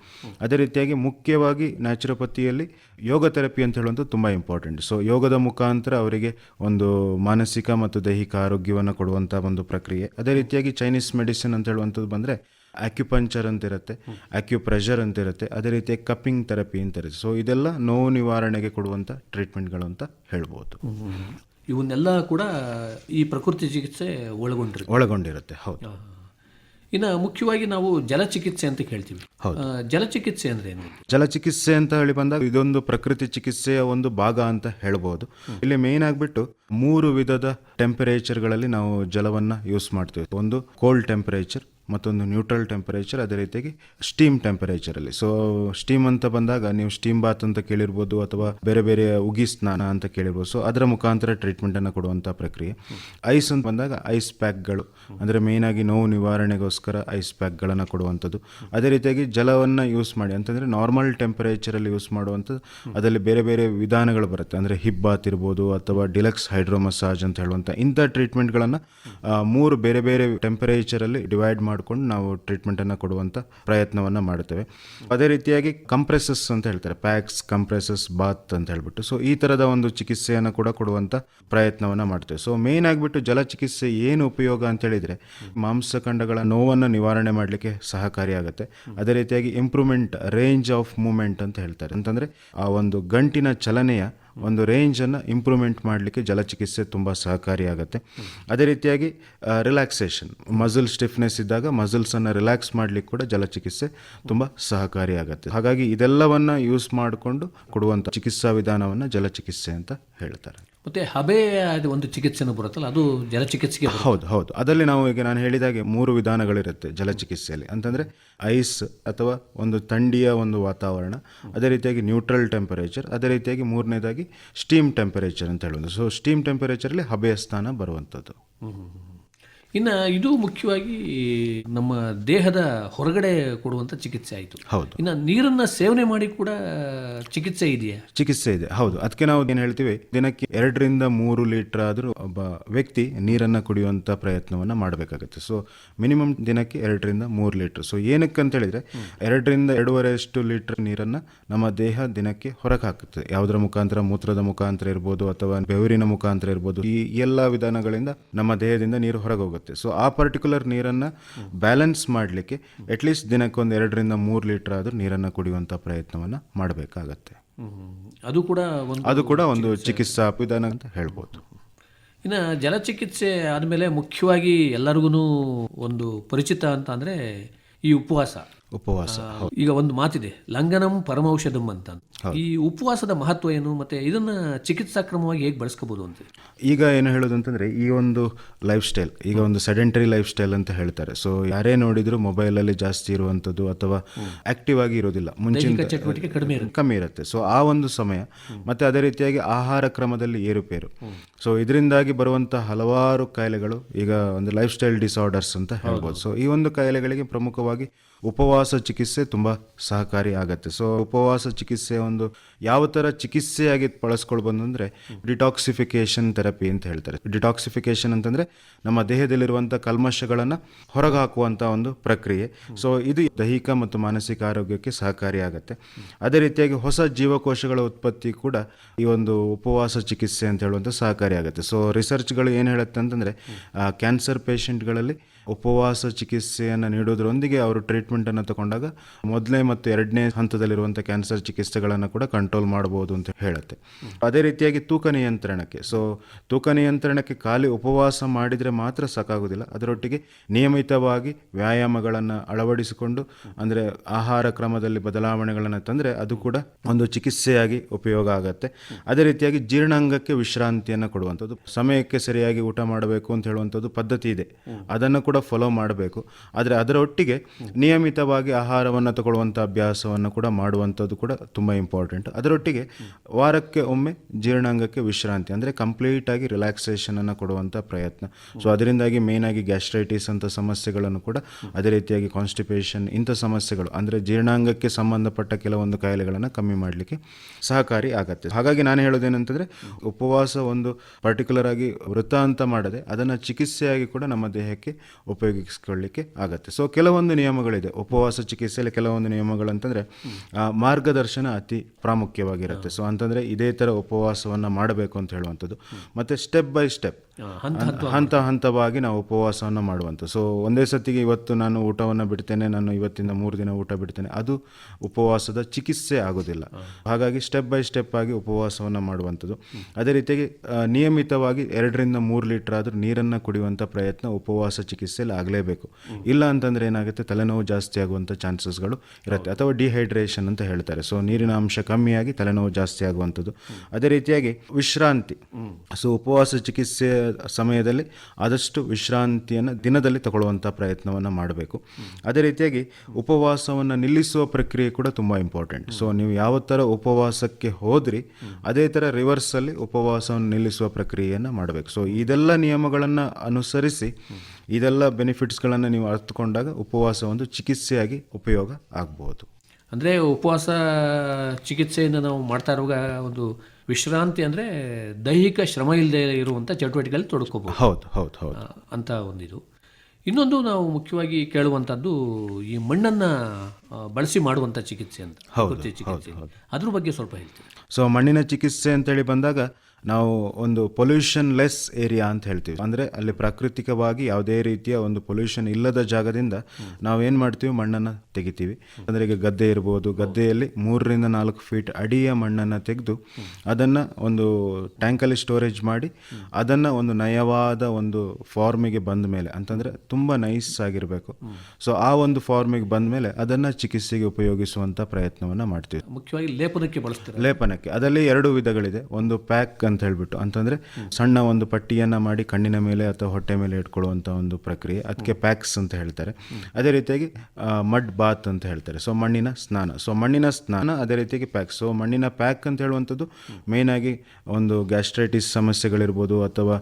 ಅದೇ ರೀತಿಯಾಗಿ ಮುಖ್ಯವಾಗಿ ನ್ಯಾಚುರೋಪತಿಯಲ್ಲಿ ಯೋಗ ಥೆರಪಿ ಅಂತ ಹೇಳುವಂಥದ್ದು ತುಂಬ ಇಂಪಾರ್ಟೆಂಟ್. ಸೊ ಯೋಗದ ಮುಖಾಂತರ ಅವರಿಗೆ ಒಂದು ಮಾನಸಿಕ ಮತ್ತು ದೈಹಿಕ ಆರೋಗ್ಯವನ್ನು ಕೊಡುವಂಥ ಒಂದು ಪ್ರಕ್ರಿಯೆ. ಅದೇ ರೀತಿಯಾಗಿ ಚೈನೀಸ್ ಮೆಡಿಸಿನ್ ಅಂತ ಹೇಳುವಂಥದ್ದು ಬಂದರೆ ಆಕ್ಯುಪಂಚರ್ ಅಂತ ಇರುತ್ತೆ ಆಕ್ಯುಪ್ರೆಷರ್ ಅಂತ ಇರುತ್ತೆ ಅದೇ ರೀತಿ ಕಪ್ಪಿಂಗ್ ಥೆರಪಿ ಅಂತ ಇರುತ್ತೆ ಸೊ ಇದೆಲ್ಲ ನೋವು ನಿವಾರಣೆಗೆ ಕೊಡುವಂಥ ಟ್ರೀಟ್ಮೆಂಟ್ಗಳು ಅಂತ ಹೇಳ್ಬೋದು. ಇವನ್ನೆಲ್ಲ ಕೂಡ ಈ ಪ್ರಕೃತಿ ಚಿಕಿತ್ಸೆ ಒಳಗೊಂಡಿರುತ್ತೆ. ಒಳಗೊಂಡಿರುತ್ತೆ ಹೌದು. ಇನ್ನು ಮುಖ್ಯವಾಗಿ ನಾವು ಜಲಚಿಕಿತ್ಸೆ ಅಂತ ಕೇಳ್ತೀವಿ. ಆ, ಜಲಚಿಕಿತ್ಸೆ ಅಂದ್ರೆ ಏನು? ಜಲಚಿಕಿತ್ಸೆ ಅಂತ ಹೇಳಿ ಬಂದಾಗ ಇದೊಂದು ಪ್ರಕೃತಿ ಚಿಕಿತ್ಸೆಯ ಒಂದು ಭಾಗ ಅಂತ ಹೇಳ್ಬೋದು. ಇಲ್ಲಿ ಮೇನ್ ಆಗಿಬಿಟ್ಟು ಮೂರು ವಿಧದ ಟೆಂಪರೇಚರ್ಗಳಲ್ಲಿ ನಾವು ಜಲವನ್ನು ಯೂಸ್ ಮಾಡ್ತೀವಿ. ಒಂದು ಕೋಲ್ಡ್ ಟೆಂಪರೇಚರ್ ಮತ್ತೊಂದು ನ್ಯೂಟ್ರಲ್ ಟೆಂಪರೇಚರ್ ಅದೇ ರೀತಿಯಾಗಿ ಸ್ಟೀಮ್ ಟೆಂಪರೇಚರಲ್ಲಿ ಸೊ ಸ್ಟೀಮ್ ಅಂತ ಬಂದಾಗ ನೀವು ಸ್ಟೀಮ್ ಬಾತ್ ಅಂತ ಕೇಳಿರ್ಬೋದು ಅಥವಾ ಬೇರೆ ಬೇರೆ ಉಗಿ ಸ್ನಾನ ಅಂತ ಕೇಳಿರ್ಬೋದು. ಸೊ ಅದರ ಮುಖಾಂತರ ಟ್ರೀಟ್ಮೆಂಟನ್ನು ಕೊಡುವಂಥ ಪ್ರಕ್ರಿಯೆ. ಐಸ್ ಅಂತ ಬಂದಾಗ ಐಸ್ ಪ್ಯಾಕ್ಗಳು ಅಂದರೆ ಮೇಯ್ನಾಗಿ ನೋವು ನಿವಾರಣೆಗೋಸ್ಕರ ಐಸ್ ಪ್ಯಾಕ್ಗಳನ್ನು ಕೊಡುವಂಥದ್ದು. ಅದೇ ರೀತಿಯಾಗಿ ಜಲವನ್ನು ಯೂಸ್ ಮಾಡಿ. ಅಂತಂದರೆ ನಾರ್ಮಲ್ ಟೆಂಪರೇಚರಲ್ಲಿ ಯೂಸ್ ಮಾಡುವಂಥದ್ದು. ಅದರಲ್ಲಿ ಬೇರೆ ಬೇರೆ ವಿಧಾನಗಳು ಬರುತ್ತೆ. ಅಂದರೆ ಹಿಪ್ ಬಾತ್ ಇರ್ಬೋದು ಅಥವಾ ಡಿಲಕ್ಸ್ ಹೈಡ್ರೋ ಮಸಾಜ್ ಅಂತ ಹೇಳುವಂಥ ಇಂಥ ಟ್ರೀಟ್ಮೆಂಟ್ಗಳನ್ನು ಮೂರು ಬೇರೆ ಬೇರೆ ಟೆಂಪರೇಚರಲ್ಲಿ ಡಿವೈಡ್ ಮಾಡಿಕೊಂಡು ನಾವು ಟ್ರೀಟ್ಮೆಂಟನ್ನು ಕೊಡುವಂಥ ಪ್ರಯತ್ನವನ್ನು ಮಾಡುತ್ತೇವೆ. ಅದೇ ರೀತಿಯಾಗಿ ಕಂಪ್ರೆಸಸ್ ಅಂತ ಹೇಳ್ತಾರೆ ಪ್ಯಾಕ್ಸ್ ಕಂಪ್ರೆಸಸ್ ಬಾತ್ ಅಂತ ಹೇಳ್ಬಿಟ್ಟು. ಸೊ ಈ ಥರದ ಒಂದು ಚಿಕಿತ್ಸೆಯನ್ನು ಕೂಡ ಕೊಡುವಂಥ ಪ್ರಯತ್ನವನ್ನು ಮಾಡ್ತೇವೆ. ಸೊ ಮೇನ್ ಆಗಿಬಿಟ್ಟು ಜಲಚಿಕಿತ್ಸೆ ಏನು ಉಪಯೋಗ ಅಂತ ಹೇಳಿದರೆ ಮಾಂಸಖಂಡಗಳ ನೋವನ್ನು ನಿವಾರಣೆ ಮಾಡಲಿಕ್ಕೆ ಸಹಕಾರಿಯಾಗುತ್ತೆ ಅದೇ ರೀತಿಯಾಗಿ ಇಂಪ್ರೂವ್ಮೆಂಟ್ ರೇಂಜ್ ಆಫ್ ಮೂಮೆಂಟ್ ಅಂತ ಹೇಳ್ತಾರೆ. ಅಂತಂದರೆ ಆ ಒಂದು ಗಂಟಿನ ಚಲನೆಯ ಒಂದು ರೇಂಜನ್ನು ಇಂಪ್ರೂವ್ಮೆಂಟ್ ಮಾಡಲಿಕ್ಕೆ ಜಲಚಿಕಿತ್ಸೆ ತುಂಬ ಸಹಕಾರಿಯಾಗುತ್ತೆ ಅದೇ ರೀತಿಯಾಗಿ ರಿಲ್ಯಾಕ್ಸೇಷನ್ ಮಸಲ್ ಸ್ಟಿಫ್ನೆಸ್ ಇದ್ದಾಗ ಮಸಲ್ಸನ್ನು ರಿಲ್ಯಾಕ್ಸ್ ಮಾಡಲಿಕ್ಕೆ ಕೂಡ ಜಲಚಿಕಿತ್ಸೆ ತುಂಬ ಸಹಕಾರಿಯಾಗುತ್ತೆ ಹಾಗಾಗಿ ಇದೆಲ್ಲವನ್ನು ಯೂಸ್ ಮಾಡಿಕೊಂಡು ಕೊಡುವಂಥ ಚಿಕಿತ್ಸಾ ವಿಧಾನವನ್ನು ಜಲಚಿಕಿತ್ಸೆ ಅಂತ ಹೇಳ್ತಾರೆ. ಮತ್ತೆ ಹಬೆಯ ಒಂದು ಚಿಕಿತ್ಸೆನೂ ಬರುತ್ತಲ್ಲ ಅದು ಜಲಚಿಕಿತ್ಸೆಗೆ. ಹೌದು ಹೌದು. ಅದರಲ್ಲಿ ನಾವು ಈಗ ನಾನು ಹೇಳಿದಾಗೆ ಮೂರು ವಿಧಾನಗಳಿರುತ್ತೆ ಜಲಚಿಕಿತ್ಸೆಯಲ್ಲಿ. ಅಂತಂದರೆ ಐಸ್ ಅಥವಾ ಒಂದು ಥಂಡಿಯ ಒಂದು ವಾತಾವರಣ ಅದೇ ರೀತಿಯಾಗಿ ನ್ಯೂಟ್ರಲ್ ಟೆಂಪರೇಚರ್ ಅದೇ ರೀತಿಯಾಗಿ ಮೂರನೇದಾಗಿ ಸ್ಟೀಮ್ ಟೆಂಪರೇಚರ್ ಅಂತ ಹೇಳೋದು ಸೊ ಸ್ಟೀಮ್ ಟೆಂಪರೇಚರಲ್ಲಿ ಹಬೆಯ ಸ್ಥಾನ ಬರುವಂಥದ್ದು. ಇನ್ನು ಇದು ಮುಖ್ಯವಾಗಿ ನಮ್ಮ ದೇಹದ ಹೊರಗಡೆ ಕೊಡುವಂಥ ಚಿಕಿತ್ಸೆ ಆಯಿತು. ಹೌದು. ಇನ್ನು ನೀರನ್ನ ಸೇವನೆ ಮಾಡಿ ಕೂಡ ಚಿಕಿತ್ಸೆ ಇದೆಯಾ? ಚಿಕಿತ್ಸೆ ಇದೆ. ಹೌದು. ಅದಕ್ಕೆ ನಾವು ಏನು ಹೇಳ್ತೀವಿ? ದಿನಕ್ಕೆ ಎರಡರಿಂದ ಮೂರು ಲೀಟರ್ ಆದರೂ ಒಬ್ಬ ವ್ಯಕ್ತಿ ನೀರನ್ನು ಕುಡಿಯುವಂಥ ಪ್ರಯತ್ನವನ್ನು ಮಾಡಬೇಕಾಗುತ್ತೆ. ಸೊ ಮಿನಿಮಮ್ ದಿನಕ್ಕೆ ಎರಡರಿಂದ ಮೂರು ಲೀಟರ್. ಸೊ ಏನಕ್ಕೆ ಅಂತ ಹೇಳಿದ್ರೆ ಎರಡರಿಂದ ಎರಡೂವರೆ ಅಷ್ಟು ಲೀಟರ್ ನೀರನ್ನು ನಮ್ಮ ದೇಹ ದಿನಕ್ಕೆ ಹೊರಗೆ ಹಾಕುತ್ತೆ ಯಾವುದರ ಮುಖಾಂತರ? ಮೂತ್ರದ ಮುಖಾಂತರ ಇರ್ಬೋದು ಅಥವಾ ಬೆವರಿನ ಮುಖಾಂತರ ಇರ್ಬೋದು. ಈ ಎಲ್ಲ ವಿಧಾನಗಳಿಂದ ನಮ್ಮ ದೇಹದಿಂದ ನೀರು ಹೊರಗೆ ಹೋಗುತ್ತೆ ಸೊ ಆ ಪರ್ಟಿಕ್ಯುಲರ್ ನೀರನ್ನು ಬ್ಯಾಲೆನ್ಸ್ ಮಾಡಲಿಕ್ಕೆ ಅಟ್ಲೀಸ್ಟ್ ದಿನಕ್ಕೆ ಒಂದು ಎರಡರಿಂದ ಮೂರು ಲೀಟರ್ ಆದರೂ ನೀರನ್ನು ಕುಡಿಯುವಂಥ ಪ್ರಯತ್ನವನ್ನು ಮಾಡಬೇಕಾಗತ್ತೆ. ಅದು ಕೂಡ ಒಂದು ಅದು ಕೂಡ ಒಂದು ಚಿಕಿತ್ಸಾ. ವಿಧಾನ ಅಂತ ಹೇಳ್ಬೋದು. ಇನ್ನು ಜಲಚಿಕಿತ್ಸೆ ಆದಮೇಲೆ ಮುಖ್ಯವಾಗಿ ಎಲ್ಲರಿಗೂ ಒಂದು ಪರಿಚಿತ ಅಂತ ಅಂದರೆ ಈ ಉಪವಾಸ. ಉಪವಾಸ. ಈಗ ಒಂದು ಮಾತಿದೆ ಲಂಗನಂ ಪರಮೌಷಧಂ ಅಂತ. ಈ ಉಪವಾಸದ ಮಹತ್ವ ಏನು ಮತ್ತೆ ಇದನ್ನ ಚಿಕಿತ್ಸಾ ಕ್ರಮವಾಗಿ ಹೇಗೆ ಬಳಸ್ಕೋಬಹುದು ಅಂತ? ಈಗ ಏನು ಹೇಳೋದು ಅಂತಂದ್ರೆ ಈ ಒಂದು ಲೈಫ್ ಸ್ಟೈಲ್ ಈಗ ಒಂದು ಸೆಡೆಂಟರಿ ಲೈಫ್ ಸ್ಟೈಲ್ ಅಂತ ಹೇಳ್ತಾರೆ. ಸೊ ಯಾರೇ ನೋಡಿದ್ರು ಮೊಬೈಲ್ ಅಲ್ಲಿ ಜಾಸ್ತಿ ಇರುವಂತದ್ದು ಅಥವಾ ಆಕ್ಟಿವ್ ಆಗಿ ಇರೋದಿಲ್ಲ ಮುಂಚಿನ ಚಟುವಟಿಕೆ ಕಡಿಮೆ ಕಮ್ಮಿ ಇರುತ್ತೆ. ಸೊ ಆ ಒಂದು ಸಮಯ ಮತ್ತೆ ಅದೇ ರೀತಿಯಾಗಿ ಆಹಾರ ಕ್ರಮದಲ್ಲಿ ಏರುಪೇರು ಸೊ ಇದರಿಂದಾಗಿ ಬರುವಂತಹ ಹಲವಾರು ಕಾಯಿಲೆಗಳು ಈಗ ಒಂದು ಲೈಫ್ ಸ್ಟೈಲ್ ಡಿಸಾರ್ಡರ್ಸ್ ಅಂತ ಹೇಳ್ಬೋದು. ಸೊ ಈ ಒಂದು ಕಾಯಿಲೆಗಳಿಗೆ ಪ್ರಮುಖವಾಗಿ ಉಪವಾಸ ಚಿಕಿತ್ಸೆ ತುಂಬ ಸಹಕಾರಿ ಆಗುತ್ತೆ. ಸೊ ಉಪವಾಸ ಚಿಕಿತ್ಸೆ ಒಂದು ಯಾವ ಥರ ಚಿಕಿತ್ಸೆಯಾಗಿ ಬಳಸ್ಕೊಳ್ಬೋದು ಅಂದರೆ ಡಿಟಾಕ್ಸಿಫಿಕೇಶನ್ ಥೆರಪಿ ಅಂತ ಹೇಳ್ತಾರೆ. ಡಿಟಾಕ್ಸಿಫಿಕೇಶನ್ ಅಂತಂದರೆ ನಮ್ಮ ದೇಹದಲ್ಲಿರುವಂಥ ಕಲ್ಮಶಗಳನ್ನು ಹೊರಗೆ ಹಾಕುವಂಥ ಒಂದು ಪ್ರಕ್ರಿಯೆ. ಸೊ ಇದು ದೈಹಿಕ ಮತ್ತು ಮಾನಸಿಕ ಆರೋಗ್ಯಕ್ಕೆ ಸಹಕಾರಿಯಾಗತ್ತೆ ಅದೇ ರೀತಿಯಾಗಿ ಹೊಸ ಜೀವಕೋಶಗಳ ಉತ್ಪತ್ತಿ ಕೂಡ ಈ ಒಂದು ಉಪವಾಸ ಚಿಕಿತ್ಸೆ ಅಂತ ಹೇಳುವಂಥ ಸಹಕಾರಿಯಾಗುತ್ತೆ ಸೊ ರಿಸರ್ಚ್ಗಳು ಏನು ಹೇಳುತ್ತೆ ಅಂತಂದರೆ ಕ್ಯಾನ್ಸರ್ ಪೇಷಂಟ್ಗಳಲ್ಲಿ ಉಪವಾಸ ಚಿಕಿತ್ಸೆಯನ್ನು ನೀಡೋದ್ರೊಂದಿಗೆ ಅವರು ಟ್ರೀಟ್ಮೆಂಟನ್ನು ತಗೊಂಡಾಗ ಮೊದಲನೇ ಮತ್ತು ಎರಡನೇ ಹಂತದಲ್ಲಿರುವಂಥ ಕ್ಯಾನ್ಸರ್ ಚಿಕಿತ್ಸೆಗಳನ್ನು ಕೂಡ ಕಂಟ್ರೋಲ್ ಮಾಡಬಹುದು ಅಂತ ಹೇಳುತ್ತೆ. ಅದೇ ರೀತಿಯಾಗಿ ತೂಕ ನಿಯಂತ್ರಣಕ್ಕೆ. ಸೊ ತೂಕ ನಿಯಂತ್ರಣಕ್ಕೆ ಖಾಲಿ ಉಪವಾಸ ಮಾಡಿದರೆ ಮಾತ್ರ ಸಾಕಾಗೋದಿಲ್ಲ. ಅದರೊಟ್ಟಿಗೆ ನಿಯಮಿತವಾಗಿ ವ್ಯಾಯಾಮಗಳನ್ನು ಅಳವಡಿಸಿಕೊಂಡು, ಅಂದರೆ ಆಹಾರ ಕ್ರಮದಲ್ಲಿ ಬದಲಾವಣೆಗಳನ್ನು ತಂದರೆ ಅದು ಕೂಡ ಒಂದು ಚಿಕಿತ್ಸೆಯಾಗಿ ಉಪಯೋಗ ಆಗುತ್ತೆ. ಅದೇ ರೀತಿಯಾಗಿ ಜೀರ್ಣಾಂಗಕ್ಕೆ ವಿಶ್ರಾಂತಿಯನ್ನು ಕೊಡುವಂಥದ್ದು. ಸಮಯಕ್ಕೆ ಸರಿಯಾಗಿ ಊಟ ಮಾಡಬೇಕು ಅಂತ ಹೇಳುವಂಥದ್ದು ಪದ್ಧತಿ ಇದೆ. ಅದನ್ನು ಕೂಡ ಫಾಲೋ ಮಾಡಬೇಕು. ಆದರೆ ಅದರ ಒಟ್ಟಿಗೆ ನಿಯಮಿತವಾಗಿ ಆಹಾರವನ್ನು ತಗೊಳ್ಳುವಂಥ ಅಭ್ಯಾಸವನ್ನು ಕೂಡ ಮಾಡುವಂಥದ್ದು ಕೂಡ ತುಂಬ ಇಂಪಾರ್ಟೆಂಟ್ ಅದರೊಟ್ಟಿಗೆ ವಾರಕ್ಕೆ ಒಮ್ಮೆ ಜೀರ್ಣಾಂಗಕ್ಕೆ ವಿಶ್ರಾಂತಿ, ಅಂದರೆ ಕಂಪ್ಲೀಟಾಗಿ ರಿಲ್ಯಾಕ್ಸೇಷನನ್ನು ಕೊಡುವಂಥ ಪ್ರಯತ್ನ. ಸೊ ಅದರಿಂದಾಗಿ ಮೇಯ್ನಾಗಿ ಗ್ಯಾಸ್ಟ್ರೈಟಿಸ್ ಅಂತ ಸಮಸ್ಯೆಗಳನ್ನು ಕೂಡ ಅದೇ ರೀತಿಯಾಗಿ ಕಾನ್ಸ್ಟಿಪೇಷನ್ ಇಂಥ ಸಮಸ್ಯೆಗಳು, ಅಂದರೆ ಜೀರ್ಣಾಂಗಕ್ಕೆ ಸಂಬಂಧಪಟ್ಟ ಕೆಲವೊಂದು ಕಾಯಿಲೆಗಳನ್ನು ಕಮ್ಮಿ ಮಾಡಲಿಕ್ಕೆ ಸಹಕಾರಿ ಆಗತ್ತೆ. ಹಾಗಾಗಿ ನಾನು ಹೇಳೋದೇನಂತಂದರೆ ಉಪವಾಸ ಒಂದು ಪರ್ಟಿಕ್ಯುಲರ್ ಆಗಿ ವೃತ್ತ ಅಂತ ಮಾಡದೆ ಅದನ್ನು ಚಿಕಿತ್ಸೆಯಾಗಿ ಕೂಡ ನಮ್ಮ ದೇಹಕ್ಕೆ ಉಪಯೋಗಿಸ್ಕೊಳ್ಳಿಕ್ಕೆ ಆಗತ್ತೆ. ಸೊ ಕೆಲವೊಂದು ನಿಯಮಗಳಿದೆ. ಉಪವಾಸ, ಚಿಕಿತ್ಸೆಯಲ್ಲಿ ಕೆಲವೊಂದು ನಿಯಮಗಳು ಅಂತಂದರೆ ಮಾರ್ಗದರ್ಶನ ಅತಿ ಪ್ರಾಮುಖ್ಯವಾಗಿರುತ್ತೆ. ಸೊ ಅಂತಂದರೆ ಇದೇ ಥರ ಉಪವಾಸವನ್ನು ಮಾಡಬೇಕು ಅಂತ ಹೇಳುವಂಥದ್ದು. ಮತ್ತು ಸ್ಟೆಪ್ ಬೈ ಸ್ಟೆಪ್ ಹಂತ ಹಂತವಾಗಿ ನಾವು ಉಪವಾಸವನ್ನು ಮಾಡುವಂಥ ಸೊ ಒಂದೇ ಸತಿಗೆ ಇವತ್ತು ನಾನು ಊಟವನ್ನು ಬಿಡ್ತೇನೆ ನಾನು ಇವತ್ತಿಂದ ಮೂರು ದಿನ ಊಟ ಬಿಡ್ತೇನೆ. ಅದು ಉಪವಾಸದ ಚಿಕಿತ್ಸೆ ಆಗೋದಿಲ್ಲ. ಹಾಗಾಗಿ ಸ್ಟೆಪ್ ಬೈ ಸ್ಟೆಪ್ ಆಗಿ ಉಪವಾಸವನ್ನು ಮಾಡುವಂಥದ್ದು. ಅದೇ ರೀತಿಯಾಗಿ ನಿಯಮಿತವಾಗಿ ಎರಡರಿಂದ ಮೂರು ಲೀಟರ್ ಆದರೂ ನೀರನ್ನು ಕುಡಿಯುವಂಥ ಪ್ರಯತ್ನ ಉಪವಾಸ ಚಿಕಿತ್ಸೆಯಲ್ಲಿ ಆಗಲೇಬೇಕು. ಇಲ್ಲ ಅಂತಂದರೆ ಏನಾಗುತ್ತೆ ತಲೆನೋವು ಜಾಸ್ತಿ ಆಗುವಂಥ ಚಾನ್ಸಸ್ಗಳು ಇರುತ್ತೆ ಅಥವಾ ಡಿಹೈಡ್ರೇಷನ್ ಅಂತ ಹೇಳ್ತಾರೆ. ಸೊ ನೀರಿನ ಅಂಶ ಕಮ್ಮಿಯಾಗಿ ತಲೆನೋವು ಜಾಸ್ತಿ ಆಗುವಂಥದ್ದು. ಅದೇ ರೀತಿಯಾಗಿ ವಿಶ್ರಾಂತಿ. ಸೊ ಉಪವಾಸ ಚಿಕಿತ್ಸೆಯ ಸಮಯದಲ್ಲಿ ಆದಷ್ಟು ವಿಶ್ರಾಂತಿಯನ್ನು ದಿನದಲ್ಲಿ ತಗೊಳ್ಳುವಂಥ ಪ್ರಯತ್ನವನ್ನು ಮಾಡಬೇಕು. ಅದೇ ರೀತಿಯಾಗಿ ಉಪವಾಸವನ್ನು ನಿಲ್ಲಿಸುವ ಪ್ರಕ್ರಿಯೆ ಕೂಡ ತುಂಬ ಇಂಪಾರ್ಟೆಂಟ್ ಸೊ ನೀವು ಯಾವ ಥರ ಉಪವಾಸಕ್ಕೆ ಹೋದ್ರಿ, ಅದೇ ಥರ ರಿವರ್ಸಲ್ಲಿ ಉಪವಾಸವನ್ನು ನಿಲ್ಲಿಸುವ ಪ್ರಕ್ರಿಯೆಯನ್ನು ಮಾಡಬೇಕು. ಸೊ ಇದೆಲ್ಲ ನಿಯಮಗಳನ್ನು ಅನುಸರಿಸಿ, ಇದೆಲ್ಲ ಬೆನಿಫಿಟ್ಸ್ಗಳನ್ನು ನೀವು ಅರ್ಥಕೊಂಡಾಗ ಉಪವಾಸ ಒಂದು ಚಿಕಿತ್ಸೆಯಾಗಿ ಉಪಯೋಗ ಆಗ್ಬೋದು. ಅಂದರೆ ಉಪವಾಸ ಚಿಕಿತ್ಸೆಯಿಂದ ನಾವು ಮಾಡ್ತಾ ಇರುವಾಗ ಒಂದು ವಿಶ್ರಾಂತಿ ಅಂದರೆ ದೈಹಿಕ ಶ್ರಮ ಇಲ್ಲದೆ ಇರುವಂಥ ಚಟುವಟಿಕೆಗಳಲ್ಲಿ ತೊಡಕೋಬಹುದು. ಹೌದು ಹೌದು ಹೌದು. ಅಂತ ಒಂದಿದು. ಇನ್ನೊಂದು ನಾವು ಮುಖ್ಯವಾಗಿ ಕೇಳುವಂಥದ್ದು ಈ ಮಣ್ಣನ್ನು ಬಳಸಿ ಮಾಡುವಂಥ ಚಿಕಿತ್ಸೆ ಅಂತ ಚಿಕಿತ್ಸೆ. ಅದ್ರ ಬಗ್ಗೆ ಸ್ವಲ್ಪ ಹೇಳ್ತೀವಿ ಸೊ ಮಣ್ಣಿನ ಚಿಕಿತ್ಸೆ ಅಂತೇಳಿ ಬಂದಾಗ ನಾವು ಒಂದು ಪೊಲ್ಯೂಷನ್ ಲೆಸ್ ಏರಿಯಾ ಅಂತ ಹೇಳ್ತೀವಿ. ಅಂದರೆ ಅಲ್ಲಿ ಪ್ರಾಕೃತಿಕವಾಗಿ ಯಾವುದೇ ರೀತಿಯ ಒಂದು ಪೊಲ್ಯೂಷನ್ ಇಲ್ಲದ ಜಾಗದಿಂದ ನಾವು ಏನು ಮಾಡ್ತೀವಿ? ಮಣ್ಣನ್ನು ತೆಗಿತೀವಿ. ಅಂದರೆ ಈಗ ಗದ್ದೆ ಇರ್ಬೋದು ಗದ್ದೆಯಲ್ಲಿ ಮೂರರಿಂದ ನಾಲ್ಕು ಫೀಟ್ ಅಡಿಯ ಮಣ್ಣನ್ನು ತೆಗೆದು ಅದನ್ನು ಒಂದು ಟ್ಯಾಂಕಲ್ಲಿ ಸ್ಟೋರೇಜ್ ಮಾಡಿ ಅದನ್ನು ಒಂದು ನಯವಾದ ಒಂದು ಫಾರ್ಮಿಗೆ ಬಂದ ಮೇಲೆ ಅಂತಂದರೆ ತುಂಬ ನೈಸ್ ಆಗಿರಬೇಕು. ಸೊ ಆ ಒಂದು ಫಾರ್ಮಿಗೆ ಬಂದ ಮೇಲೆ ಅದನ್ನು ಚಿಕಿತ್ಸೆಗೆ ಉಪಯೋಗಿಸುವಂಥ ಪ್ರಯತ್ನವನ್ನು ಮಾಡ್ತೀವಿ. ಮುಖ್ಯವಾಗಿ ಲೇಪನಕ್ಕೆ ಬಳಸ್ತೀವಿ ಲೇಪನಕ್ಕೆ. ಅದರಲ್ಲಿ ಎರಡು ವಿಧಗಳಿದೆ. ಒಂದು ಪ್ಯಾಕ್ ಅಂತ ಹೇಳ್ಬಿಟ್ಟು. ಅಂತಂದ್ರೆ ಸಣ್ಣ ಒಂದು ಪಟ್ಟಿಯನ್ನ ಮಾಡಿ ಕಣ್ಣಿನ ಮೇಲೆ ಅಥವಾ ಹೊಟ್ಟೆ ಮೇಲೆ ಇಟ್ಕೊಳ್ಳುವಂಥ ಒಂದು ಪ್ರಕ್ರಿಯೆ. ಅದಕ್ಕೆ ಪ್ಯಾಕ್ಸ್ ಅಂತ ಹೇಳ್ತಾರೆ. ಅದೇ ರೀತಿಯಾಗಿ ಮಡ್ ಬಾತ್ ಅಂತ ಹೇಳ್ತಾರೆ. ಸೊ, ಮಣ್ಣಿನ ಸ್ನಾನ. ಸೊ, ಮಣ್ಣಿನ ಸ್ನಾನ ಅದೇ ರೀತಿಯಾಗಿ ಪ್ಯಾಕ್ ಸೊ, ಮಣ್ಣಿನ ಪ್ಯಾಕ್ ಅಂತ ಹೇಳುವಂಥದ್ದು ಆಗಿ ಒಂದು ಗ್ಯಾಸ್ಟ್ರೈಟಿಸ್ ಸಮಸ್ಯೆಗಳಿರ್ಬೋದು ಅಥವಾ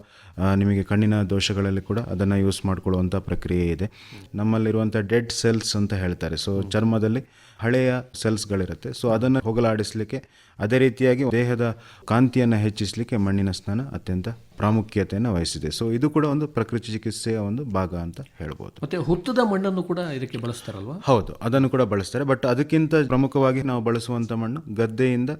ನಿಮಗೆ ಕಣ್ಣಿನ ದೋಷಗಳಲ್ಲಿ ಕೂಡ ಅದನ್ನು ಯೂಸ್ ಮಾಡ್ಕೊಳ್ಳುವಂಥ ಪ್ರಕ್ರಿಯೆ ಇದೆ. ನಮ್ಮಲ್ಲಿರುವಂಥ ಡೆಡ್ ಸೆಲ್ಸ್ ಅಂತ ಹೇಳ್ತಾರೆ. ಸೊ, ಚರ್ಮದಲ್ಲಿ ಹಳೆಯ ಸೆಲ್ಸ್ಗಳಿರುತ್ತೆ ಸೊ, ಅದನ್ನು ಹೋಗಲಾಡಿಸಲಿಕ್ಕೆ ಅದೇ ರೀತಿಯಾಗಿ ದೇಹದ ಕಾಂತಿಯನ್ನು ಹೆಚ್ಚಿಸಲಿಕ್ಕೆ ಮಣ್ಣಿನ ಸ್ನಾನ ಅತ್ಯಂತ ಪ್ರಾಮುಖ್ಯತೆಯನ್ನು ವಹಿಸಿದೆ. ಸೊ ಇದು ಕೂಡ ಒಂದು ಪ್ರಕೃತಿ ಚಿಕಿತ್ಸೆಯ ಒಂದು ಭಾಗ ಅಂತ ಹೇಳ್ಬೋದು. ಮತ್ತೆ ಹುತ್ತದ ಮಣ್ಣನ್ನು ಕೂಡ ಇದಕ್ಕೆ ಬಳಸ್ತಾರಲ್ವಾ? ಹೌದು ಅದನ್ನು ಕೂಡ ಬಳಸ್ತಾರೆ. ಬಟ್ ಅದಕ್ಕಿಂತ ಪ್ರಮುಖವಾಗಿ ನಾವು ಬಳಸುವಂಥ ಮಣ್ಣು ಗದ್ದೆಯಿಂದ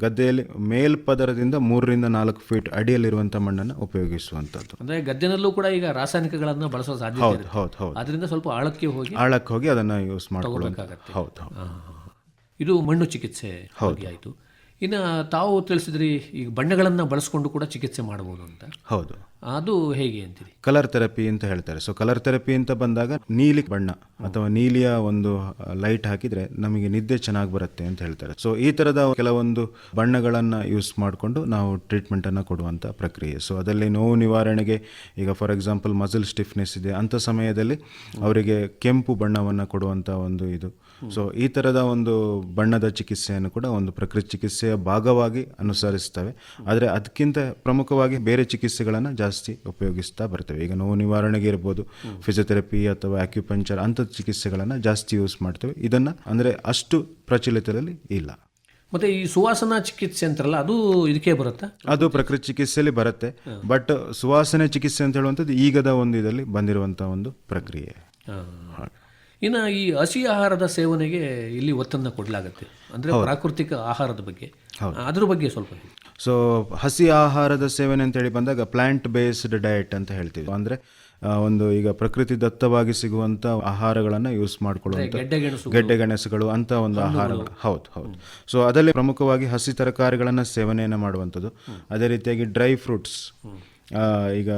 ಗದ್ದೆಯಲ್ಲಿ ಮೇಲ್ಪದರದಿಂದ ಮೂರರಿಂದ ನಾಲ್ಕು ಫೀಟ್ ಅಡಿಯಲ್ಲಿರುವಂಥ ಮಣ್ಣನ್ನು ಉಪಯೋಗಿಸುವಂಥದ್ದು. ಅಂದ್ರೆ ಗದ್ದೆನಲ್ಲೂ ಕೂಡ ಈಗ ರಾಸಾಯನಿಕಗಳನ್ನು ಬಳಸೋ ಸಾಧ್ಯತೆ ಹೌದು ಹೌದು ಹೌದು. ಅದರಿಂದ ಸ್ವಲ್ಪ ಆಳಕ್ಕೆ ಹೋಗಿ ಆಳಕ್ಕೆ ಹೋಗಿ ಅದನ್ನು ಯೂಸ್ ಮಾಡ್ಕೊಳ್ಬೇಕಾಗತ್ತೆ ಹೌದು ಹೌದು. ಇದು ಮಣ್ಣು ಚಿಕಿತ್ಸೆ ಹೌದು. ಆಯಿತು. ಇನ್ನು ತಾವು ತಿಳಿಸಿದ್ರಿ ಈಗ ಬಣ್ಣಗಳನ್ನು ಬಳಸ್ಕೊಂಡು ಕೂಡ ಚಿಕಿತ್ಸೆ ಮಾಡಬಹುದು ಅಂತ. ಹೌದು. ಅದು ಹೇಗೆ ಅಂತೀರಿ? ಕಲರ್ ಥೆರಪಿ ಅಂತ ಹೇಳ್ತಾರೆ. ಸೊ ಕಲರ್ ಥೆರಪಿ ಅಂತ ಬಂದಾಗ ನೀಲಿ ಬಣ್ಣ ಅಥವಾ ನೀಲಿಯ ಒಂದು ಲೈಟ್ ಹಾಕಿದರೆ ನಮಗೆ ನಿದ್ದೆ ಚೆನ್ನಾಗಿ ಬರುತ್ತೆ ಅಂತ ಹೇಳ್ತಾರೆ. ಸೊ ಈ ಥರದ ಕೆಲವೊಂದು ಬಣ್ಣಗಳನ್ನು ಯೂಸ್ ಮಾಡಿಕೊಂಡು ನಾವು ಟ್ರೀಟ್ಮೆಂಟನ್ನು ಕೊಡುವಂಥ ಪ್ರಕ್ರಿಯೆ. ಸೊ ಅದರಲ್ಲಿ ನೋವು ನಿವಾರಣೆಗೆ ಈಗ ಫಾರ್ ಎಕ್ಸಾಂಪಲ್ ಮಸಲ್ ಸ್ಟಿಫ್ನೆಸ್ ಇದೆ. ಅಂಥ ಸಮಯದಲ್ಲಿ ಅವರಿಗೆ ಕೆಂಪು ಬಣ್ಣವನ್ನು ಕೊಡುವಂಥ ಒಂದು ಇದು. ಸೊ ಈ ಥರದ ಒಂದು ಬಣ್ಣದ ಚಿಕಿತ್ಸೆಯನ್ನು ಕೂಡ ಒಂದು ಪ್ರಕೃತಿ ಚಿಕಿತ್ಸೆಯ ಭಾಗವಾಗಿ ಅನುಸರಿಸ್ತವೆ ಆದರೆ ಅದಕ್ಕಿಂತ ಪ್ರಮುಖವಾಗಿ ಬೇರೆ ಚಿಕಿತ್ಸೆಗಳನ್ನು ಜಾಸ್ತಿ ಉಪಯೋಗಿಸ್ತಾ ಬರ್ತವೆ. ಈಗ ನೋವು ನಿವಾರಣೆಗೆ ಇರ್ಬೋದು ಫಿಸಿಯೋಥೆರಪಿ ಅಥವಾ ಆಕ್ಯುಪಂಚರ್ ಅಂಥ ಚಿಕಿತ್ಸೆಗಳನ್ನು ಜಾಸ್ತಿ ಯೂಸ್ ಮಾಡ್ತೇವೆ. ಇದನ್ನು ಅಂದರೆ ಅಷ್ಟು ಪ್ರಚಲಿತದಲ್ಲಿ ಇಲ್ಲ. ಮತ್ತೆ ಈ ಸುವಾಸನಾ ಚಿಕಿತ್ಸೆ ಅಂತಾರಲ್ಲ ಅದು ಇದಕ್ಕೆ ಬರುತ್ತೆ? ಅದು ಪ್ರಕೃತಿ ಚಿಕಿತ್ಸೆಯಲ್ಲಿ ಬರುತ್ತೆ. ಬಟ್ ಸುವಾಸನೆ ಚಿಕಿತ್ಸೆ ಅಂತ ಹೇಳುವಂಥದ್ದು ಈಗದ ಒಂದು ಇದರಲ್ಲಿ ಬಂದಿರುವಂಥ ಒಂದು ಪ್ರಕ್ರಿಯೆ. ಇನ್ನು ಈ ಹಸಿ ಆಹಾರದ ಸೇವನೆಗೆ ಇಲ್ಲಿ ಒತ್ತನ್ನು ಕೊಡಲಾಗುತ್ತೆ. ಅಂದರೆ ಪ್ರಾಕೃತಿಕ ಆಹಾರದ ಬಗ್ಗೆ. ಅದ್ರ ಬಗ್ಗೆ ಸ್ವಲ್ಪ ಹೇಳಿ. ಸೊ ಹಸಿ ಆಹಾರದ ಸೇವನೆ ಅಂತೇಳಿ ಬಂದಾಗ ಪ್ಲಾಂಟ್ ಬೇಸ್ಡ್ ಡಯಟ್ ಅಂತ ಹೇಳ್ತೀವಿ. ಅಂದರೆ ಒಂದು ಈಗ ಪ್ರಕೃತಿ ದತ್ತವಾಗಿ ಸಿಗುವಂಥ ಆಹಾರಗಳನ್ನು ಯೂಸ್ ಮಾಡಿಕೊಳ್ಳುವಂಥ ಗೆಡ್ಡೆ ಗೆಣಸುಗಳು. ಅಂತ ಒಂದು ಆಹಾರ ಹೌದು ಹೌದು. ಸೊ ಅದರಲ್ಲಿ ಪ್ರಮುಖವಾಗಿ ಹಸಿ ತರಕಾರಿಗಳನ್ನು ಸೇವನೆಯನ್ನು ಮಾಡುವಂಥದ್ದು. ಅದೇ ರೀತಿಯಾಗಿ ಡ್ರೈ ಫ್ರೂಟ್ಸ್ ಈಗ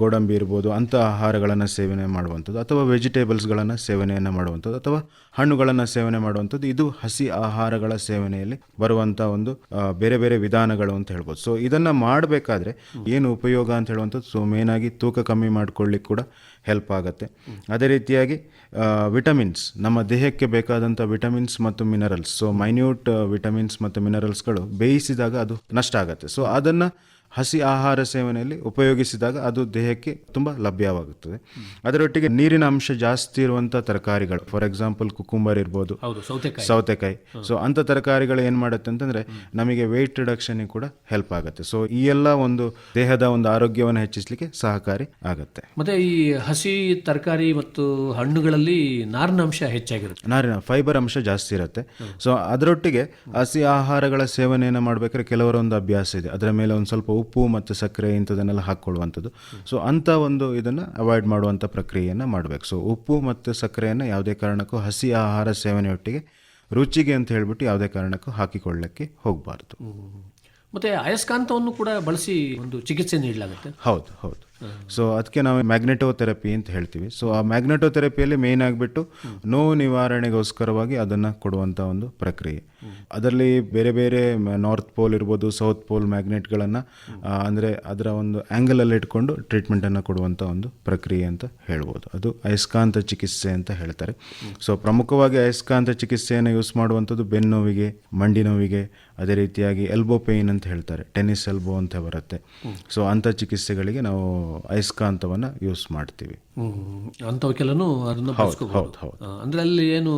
ಗೋಡಂಬಿ ಇರ್ಬೋದು, ಅಂಥ ಆಹಾರಗಳನ್ನು ಸೇವನೆ ಮಾಡುವಂಥದ್ದು, ಅಥವಾ ವೆಜಿಟೇಬಲ್ಸ್ಗಳನ್ನು ಸೇವನೆಯನ್ನು ಮಾಡುವಂಥದ್ದು, ಅಥವಾ ಹಣ್ಣುಗಳನ್ನು ಸೇವನೆ ಮಾಡುವಂಥದ್ದು, ಇದು ಹಸಿ ಆಹಾರಗಳ ಸೇವನೆಯಲ್ಲಿ ಬರುವಂಥ ಒಂದು ಬೇರೆ ಬೇರೆ ವಿಧಾನಗಳು ಅಂತ ಹೇಳ್ಬೋದು. ಸೊ ಇದನ್ನು ಮಾಡಬೇಕಾದ್ರೆ ಏನು ಉಪಯೋಗ ಅಂತ ಹೇಳುವಂಥದ್ದು ಸೊ ಮೇನಾಗಿ ತೂಕ ಕಮ್ಮಿ ಮಾಡ್ಕೊಳ್ಳಿಕ್ಕೆ ಕೂಡ ಹೆಲ್ಪ್ ಆಗುತ್ತೆ. ಅದೇ ರೀತಿಯಾಗಿ ವಿಟಮಿನ್ಸ್ ನಮ್ಮ ದೇಹಕ್ಕೆ ಬೇಕಾದಂಥ ವಿಟಮಿನ್ಸ್ ಮತ್ತು ಮಿನರಲ್ಸ್ ಸೊ ಮೈನ್ಯೂಟ್ ವಿಟಮಿನ್ಸ್ ಮತ್ತು ಮಿನರಲ್ಸ್ಗಳು ಬೇಯಿಸಿದಾಗ ಅದು ನಷ್ಟ ಆಗುತ್ತೆ. ಸೊ ಅದನ್ನು ಹಸಿ ಆಹಾರ ಸೇವನೆಯಲ್ಲಿ ಉಪಯೋಗಿಸಿದಾಗ ಅದು ದೇಹಕ್ಕೆ ತುಂಬ ಲಭ್ಯವಾಗುತ್ತದೆ. ಅದರೊಟ್ಟಿಗೆ ನೀರಿನ ಅಂಶ ಜಾಸ್ತಿ ಇರುವಂಥ ತರಕಾರಿಗಳು ಫಾರ್ ಎಕ್ಸಾಂಪಲ್ ಕುಕುಂಬರ್ ಇರ್ಬೋದು ಸೌತೆಕಾಯಿ. ಸೊ ಅಂಥ ತರಕಾರಿಗಳು ಏನು ಮಾಡುತ್ತೆ ಅಂತಂದರೆ ನಮಗೆ ವೆಯ್ಟ್ ರಿಡಕ್ಷನ್ ಕೂಡ ಹೆಲ್ಪ್ ಆಗುತ್ತೆ. ಸೊ ಈ ಎಲ್ಲ ಒಂದು ದೇಹದ ಒಂದು ಆರೋಗ್ಯವನ್ನು ಹೆಚ್ಚಿಸಲಿಕ್ಕೆ ಸಹಕಾರಿ ಆಗುತ್ತೆ. ಮತ್ತೆ ಈ ಹಸಿ ತರಕಾರಿ ಮತ್ತು ಹಣ್ಣುಗಳಲ್ಲಿ ನಾರಿನ ಅಂಶ ಹೆಚ್ಚಾಗಿರುತ್ತೆ. ನಾರಿನ ಫೈಬರ್ ಅಂಶ ಜಾಸ್ತಿ ಇರುತ್ತೆ. ಸೊ ಅದರೊಟ್ಟಿಗೆ ಹಸಿ ಆಹಾರಗಳ ಸೇವನೆಯನ್ನು ಮಾಡಬೇಕಾದ್ರೆ ಕೆಲವರೊಂದು ಅಭ್ಯಾಸ ಇದೆ. ಅದರ ಮೇಲೆ ಒಂದು ಸ್ವಲ್ಪ ಉಪ್ಪು ಮತ್ತು ಸಕ್ಕರೆ ಇಂಥದನ್ನೆಲ್ಲ ಹಾಕ್ಕೊಳ್ಳುವಂಥದ್ದು. ಸೊ ಅಂಥ ಒಂದು ಇದನ್ನು ಅವಾಯ್ಡ್ ಮಾಡುವಂಥ ಪ್ರಕ್ರಿಯೆಯನ್ನು ಮಾಡಬೇಕು. ಸೊ ಉಪ್ಪು ಮತ್ತು ಸಕ್ಕರೆಯನ್ನು ಯಾವುದೇ ಕಾರಣಕ್ಕೂ ಹಸಿ ಆಹಾರ ಸೇವನೆಯೊಟ್ಟಿಗೆ ರುಚಿಗೆ ಅಂತ ಹೇಳಿಬಿಟ್ಟು ಯಾವುದೇ ಕಾರಣಕ್ಕೂ ಹಾಕಿಕೊಳ್ಳಕ್ಕೆ ಹೋಗಬಾರ್ದು. ಮತ್ತೆ ಅಯಸ್ಕಾಂತವನ್ನು ಕೂಡ ಬಳಸಿ ಒಂದು ಚಿಕಿತ್ಸೆ ನೀಡಲಾಗುತ್ತೆ. ಹೌದು ಹೌದು. ಸೊ ಅದಕ್ಕೆ ನಾವು ಮ್ಯಾಗ್ನೆಟೋ ಥೆರಪಿ ಅಂತ ಹೇಳ್ತೀವಿ. ಸೊ ಆ ಮ್ಯಾಗ್ನೆಟೋ ಥೆರಪಿಯಲ್ಲಿ ಆಗಿಬಿಟ್ಟು ನೋವು ನಿವಾರಣೆಗೋಸ್ಕರವಾಗಿ ಅದನ್ನು ಕೊಡುವಂಥ ಒಂದು ಪ್ರಕ್ರಿಯೆ. ಅದರಲ್ಲಿ ಬೇರೆ ಬೇರೆ ನಾರ್ತ್ ಪೋಲ್ ಇರ್ಬೋದು ಸೌತ್ ಪೋಲ್ ಮ್ಯಾಗ್ನೆಟ್ಗಳನ್ನು ಅಂದರೆ ಅದರ ಒಂದು ಆ್ಯಂಗಲಲ್ಲಿ ಇಟ್ಕೊಂಡು ಟ್ರೀಟ್ಮೆಂಟನ್ನು ಕೊಡುವಂಥ ಒಂದು ಪ್ರಕ್ರಿಯೆ ಅಂತ ಹೇಳ್ಬೋದು. ಅದು ಅಯಸ್ಕಾಂತ ಚಿಕಿತ್ಸೆ ಅಂತ ಹೇಳ್ತಾರೆ. ಸೊ ಪ್ರಮುಖವಾಗಿ ಅಯಸ್ಕಾಂತ ಚಿಕಿತ್ಸೆಯನ್ನು ಯೂಸ್ ಮಾಡುವಂಥದ್ದು ಬೆನ್ನು ನೋವಿಗೆ, ಮಂಡಿ ನೋವಿಗೆ, ಅದೇ ರೀತಿಯಾಗಿ ಎಲ್ಬೋ ಪೇಯ್ನ್ ಅಂತ ಹೇಳ್ತಾರೆ. ಟೆನ್ನಿಸ್ ಎಲ್ಬೋ ಅಂತ ಬರುತ್ತೆ. ಸೊ ಅಂಥ ಚಿಕಿತ್ಸೆಗಳಿಗೆ ನಾವು ಅಯಸ್ಕಾಂತವನ್ನು ಯೂಸ್ ಮಾಡ್ತೀವಿ. ಅಂಥವಕ್ಕೆಲ್ಲನೂ ಅದನ್ನು ಹೌದು. ಅಂದ್ರೆ ಅಲ್ಲಿ ಏನು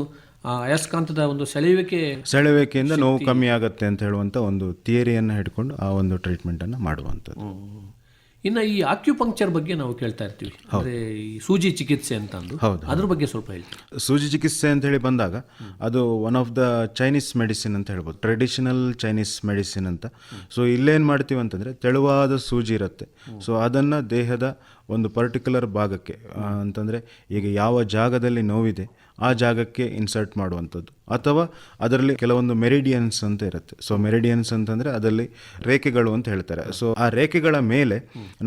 ಅಯಸ್ಕಾಂತದ ಒಂದು ಸೆಳೆಯುವಿಕೆ ಸೆಳೆಯುವಿಕೆಯಿಂದ ನೋವು ಕಮ್ಮಿ ಆಗುತ್ತೆ ಅಂತ ಹೇಳುವಂಥ ಒಂದು ಥಿಯರಿಯನ್ನು ಹಿಡ್ಕೊಂಡು ಆ ಒಂದು ಟ್ರೀಟ್ಮೆಂಟನ್ನು ಮಾಡುವಂಥದ್ದು. ಇನ್ನು ಈ ಆಕ್ಯುಪಂಕ್ಚರ್ ಬಗ್ಗೆ ನಾವು ಕೇಳ್ತಾ ಇರ್ತೀವಿ. ಅಂದ್ರೆ ಈ ಸೂಜಿ ಚಿಕಿತ್ಸೆ ಅಂತ ಅಂದು ಹೌದು, ಅದ್ರ ಬಗ್ಗೆ ಸ್ವಲ್ಪ ಹೇಳ್ತೀವಿ ಸೂಜಿ ಚಿಕಿತ್ಸೆ ಅಂತ ಹೇಳಿ ಬಂದಾಗ ಅದು one of the Chinese medicine ಅಂತ ಹೇಳ್ಬೋದು. ಟ್ರೆಡಿಷನಲ್ ಚೈನೀಸ್ ಮೆಡಿಸಿನ್ ಅಂತ. ಸೊ ಇಲ್ಲೇನು ಮಾಡ್ತೀವಿ ಅಂತಂದರೆ ತೆಳುವಾದ ಸೂಜಿ ಇರುತ್ತೆ. ಸೊ ಅದನ್ನು ದೇಹದ ಒಂದು ಪರ್ಟಿಕ್ಯುಲರ್ ಭಾಗಕ್ಕೆ ಅಂತಂದರೆ ಈಗ ಯಾವ ಜಾಗದಲ್ಲಿ ನೋವಿದೆ ಆ ಜಾಗಕ್ಕೆ ಇನ್ಸರ್ಟ್ ಮಾಡುವಂಥದ್ದು. ಅಥವಾ ಅದರಲ್ಲಿ ಕೆಲವೊಂದು ಮೆರಿಡಿಯನ್ಸ್ ಅಂತ ಇರುತ್ತೆ. ಸೊ ಮೆರಿಡಿಯನ್ಸ್ ಅಂತಂದರೆ ಅದರಲ್ಲಿ ರೇಖೆಗಳು ಅಂತ ಹೇಳ್ತಾರೆ. ಸೊ ಆ ರೇಖೆಗಳ ಮೇಲೆ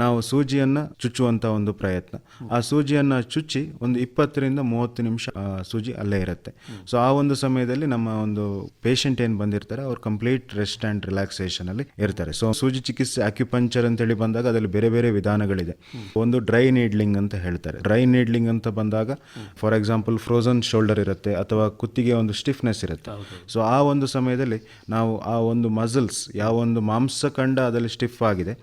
ನಾವು ಸೂಜಿಯನ್ನು ಚುಚ್ಚುವಂಥ ಒಂದು ಪ್ರಯತ್ನ. ಆ ಸೂಜಿಯನ್ನು ಚುಚ್ಚಿ ಒಂದು ಇಪ್ಪತ್ತರಿಂದ ಮೂವತ್ತು ನಿಮಿಷ ಸೂಜಿ ಅಲ್ಲೇ ಇರುತ್ತೆ. ಸೊ ಆ ಒಂದು ಸಮಯದಲ್ಲಿ ನಮ್ಮ ಒಂದು ಪೇಷಂಟ್ ಏನು ಬಂದಿರ್ತಾರೆ, ಅವ್ರು ಕಂಪ್ಲೀಟ್ ರೆಸ್ಟ್ ಆ್ಯಂಡ್ ರಿಲ್ಯಾಕ್ಸೇಷನಲ್ಲಿ ಇರ್ತಾರೆ. ಸೊ ಸೂಜಿ ಚಿಕಿತ್ಸೆ ಅಕ್ಯುಪಂಚರ್ ಅಂತೇಳಿ ಬಂದಾಗ ಅದರಲ್ಲಿ ಬೇರೆ ಬೇರೆ ವಿಧಾನಗಳಿದೆ. ಒಂದು ಡ್ರೈ ನೀಡ್ಲಿಂಗ್ ಅಂತ ಹೇಳ್ತಾರೆ. ಡ್ರೈ ನೀಡ್ಲಿಂಗ್ ಅಂತ ಬಂದಾಗ ಫಾರ್ ಎಕ್ಸಾಂಪಲ್ ಫ್ರೋಸನ್ ಶೋಲ್ಡರ್ ಇರುತ್ತೆ ಅಥವಾ ಕುತ್ತಿಗೆ ಒಂದು ಸ್ಟಿಫ್ನೆಸ್ ಇರುತ್ತೆ. ಸೊ ಆ ಒಂದು ಸಮಯದಲ್ಲಿ ನಾವು ಆ ಒಂದು ಮಸಲ್ಸ್ ಯಾವ ಒಂದು ಮಾಂಸಖಂಡ ಅದರಲ್ಲಿ ಸ್ಟಿಫ್ ಆಗಿದೆ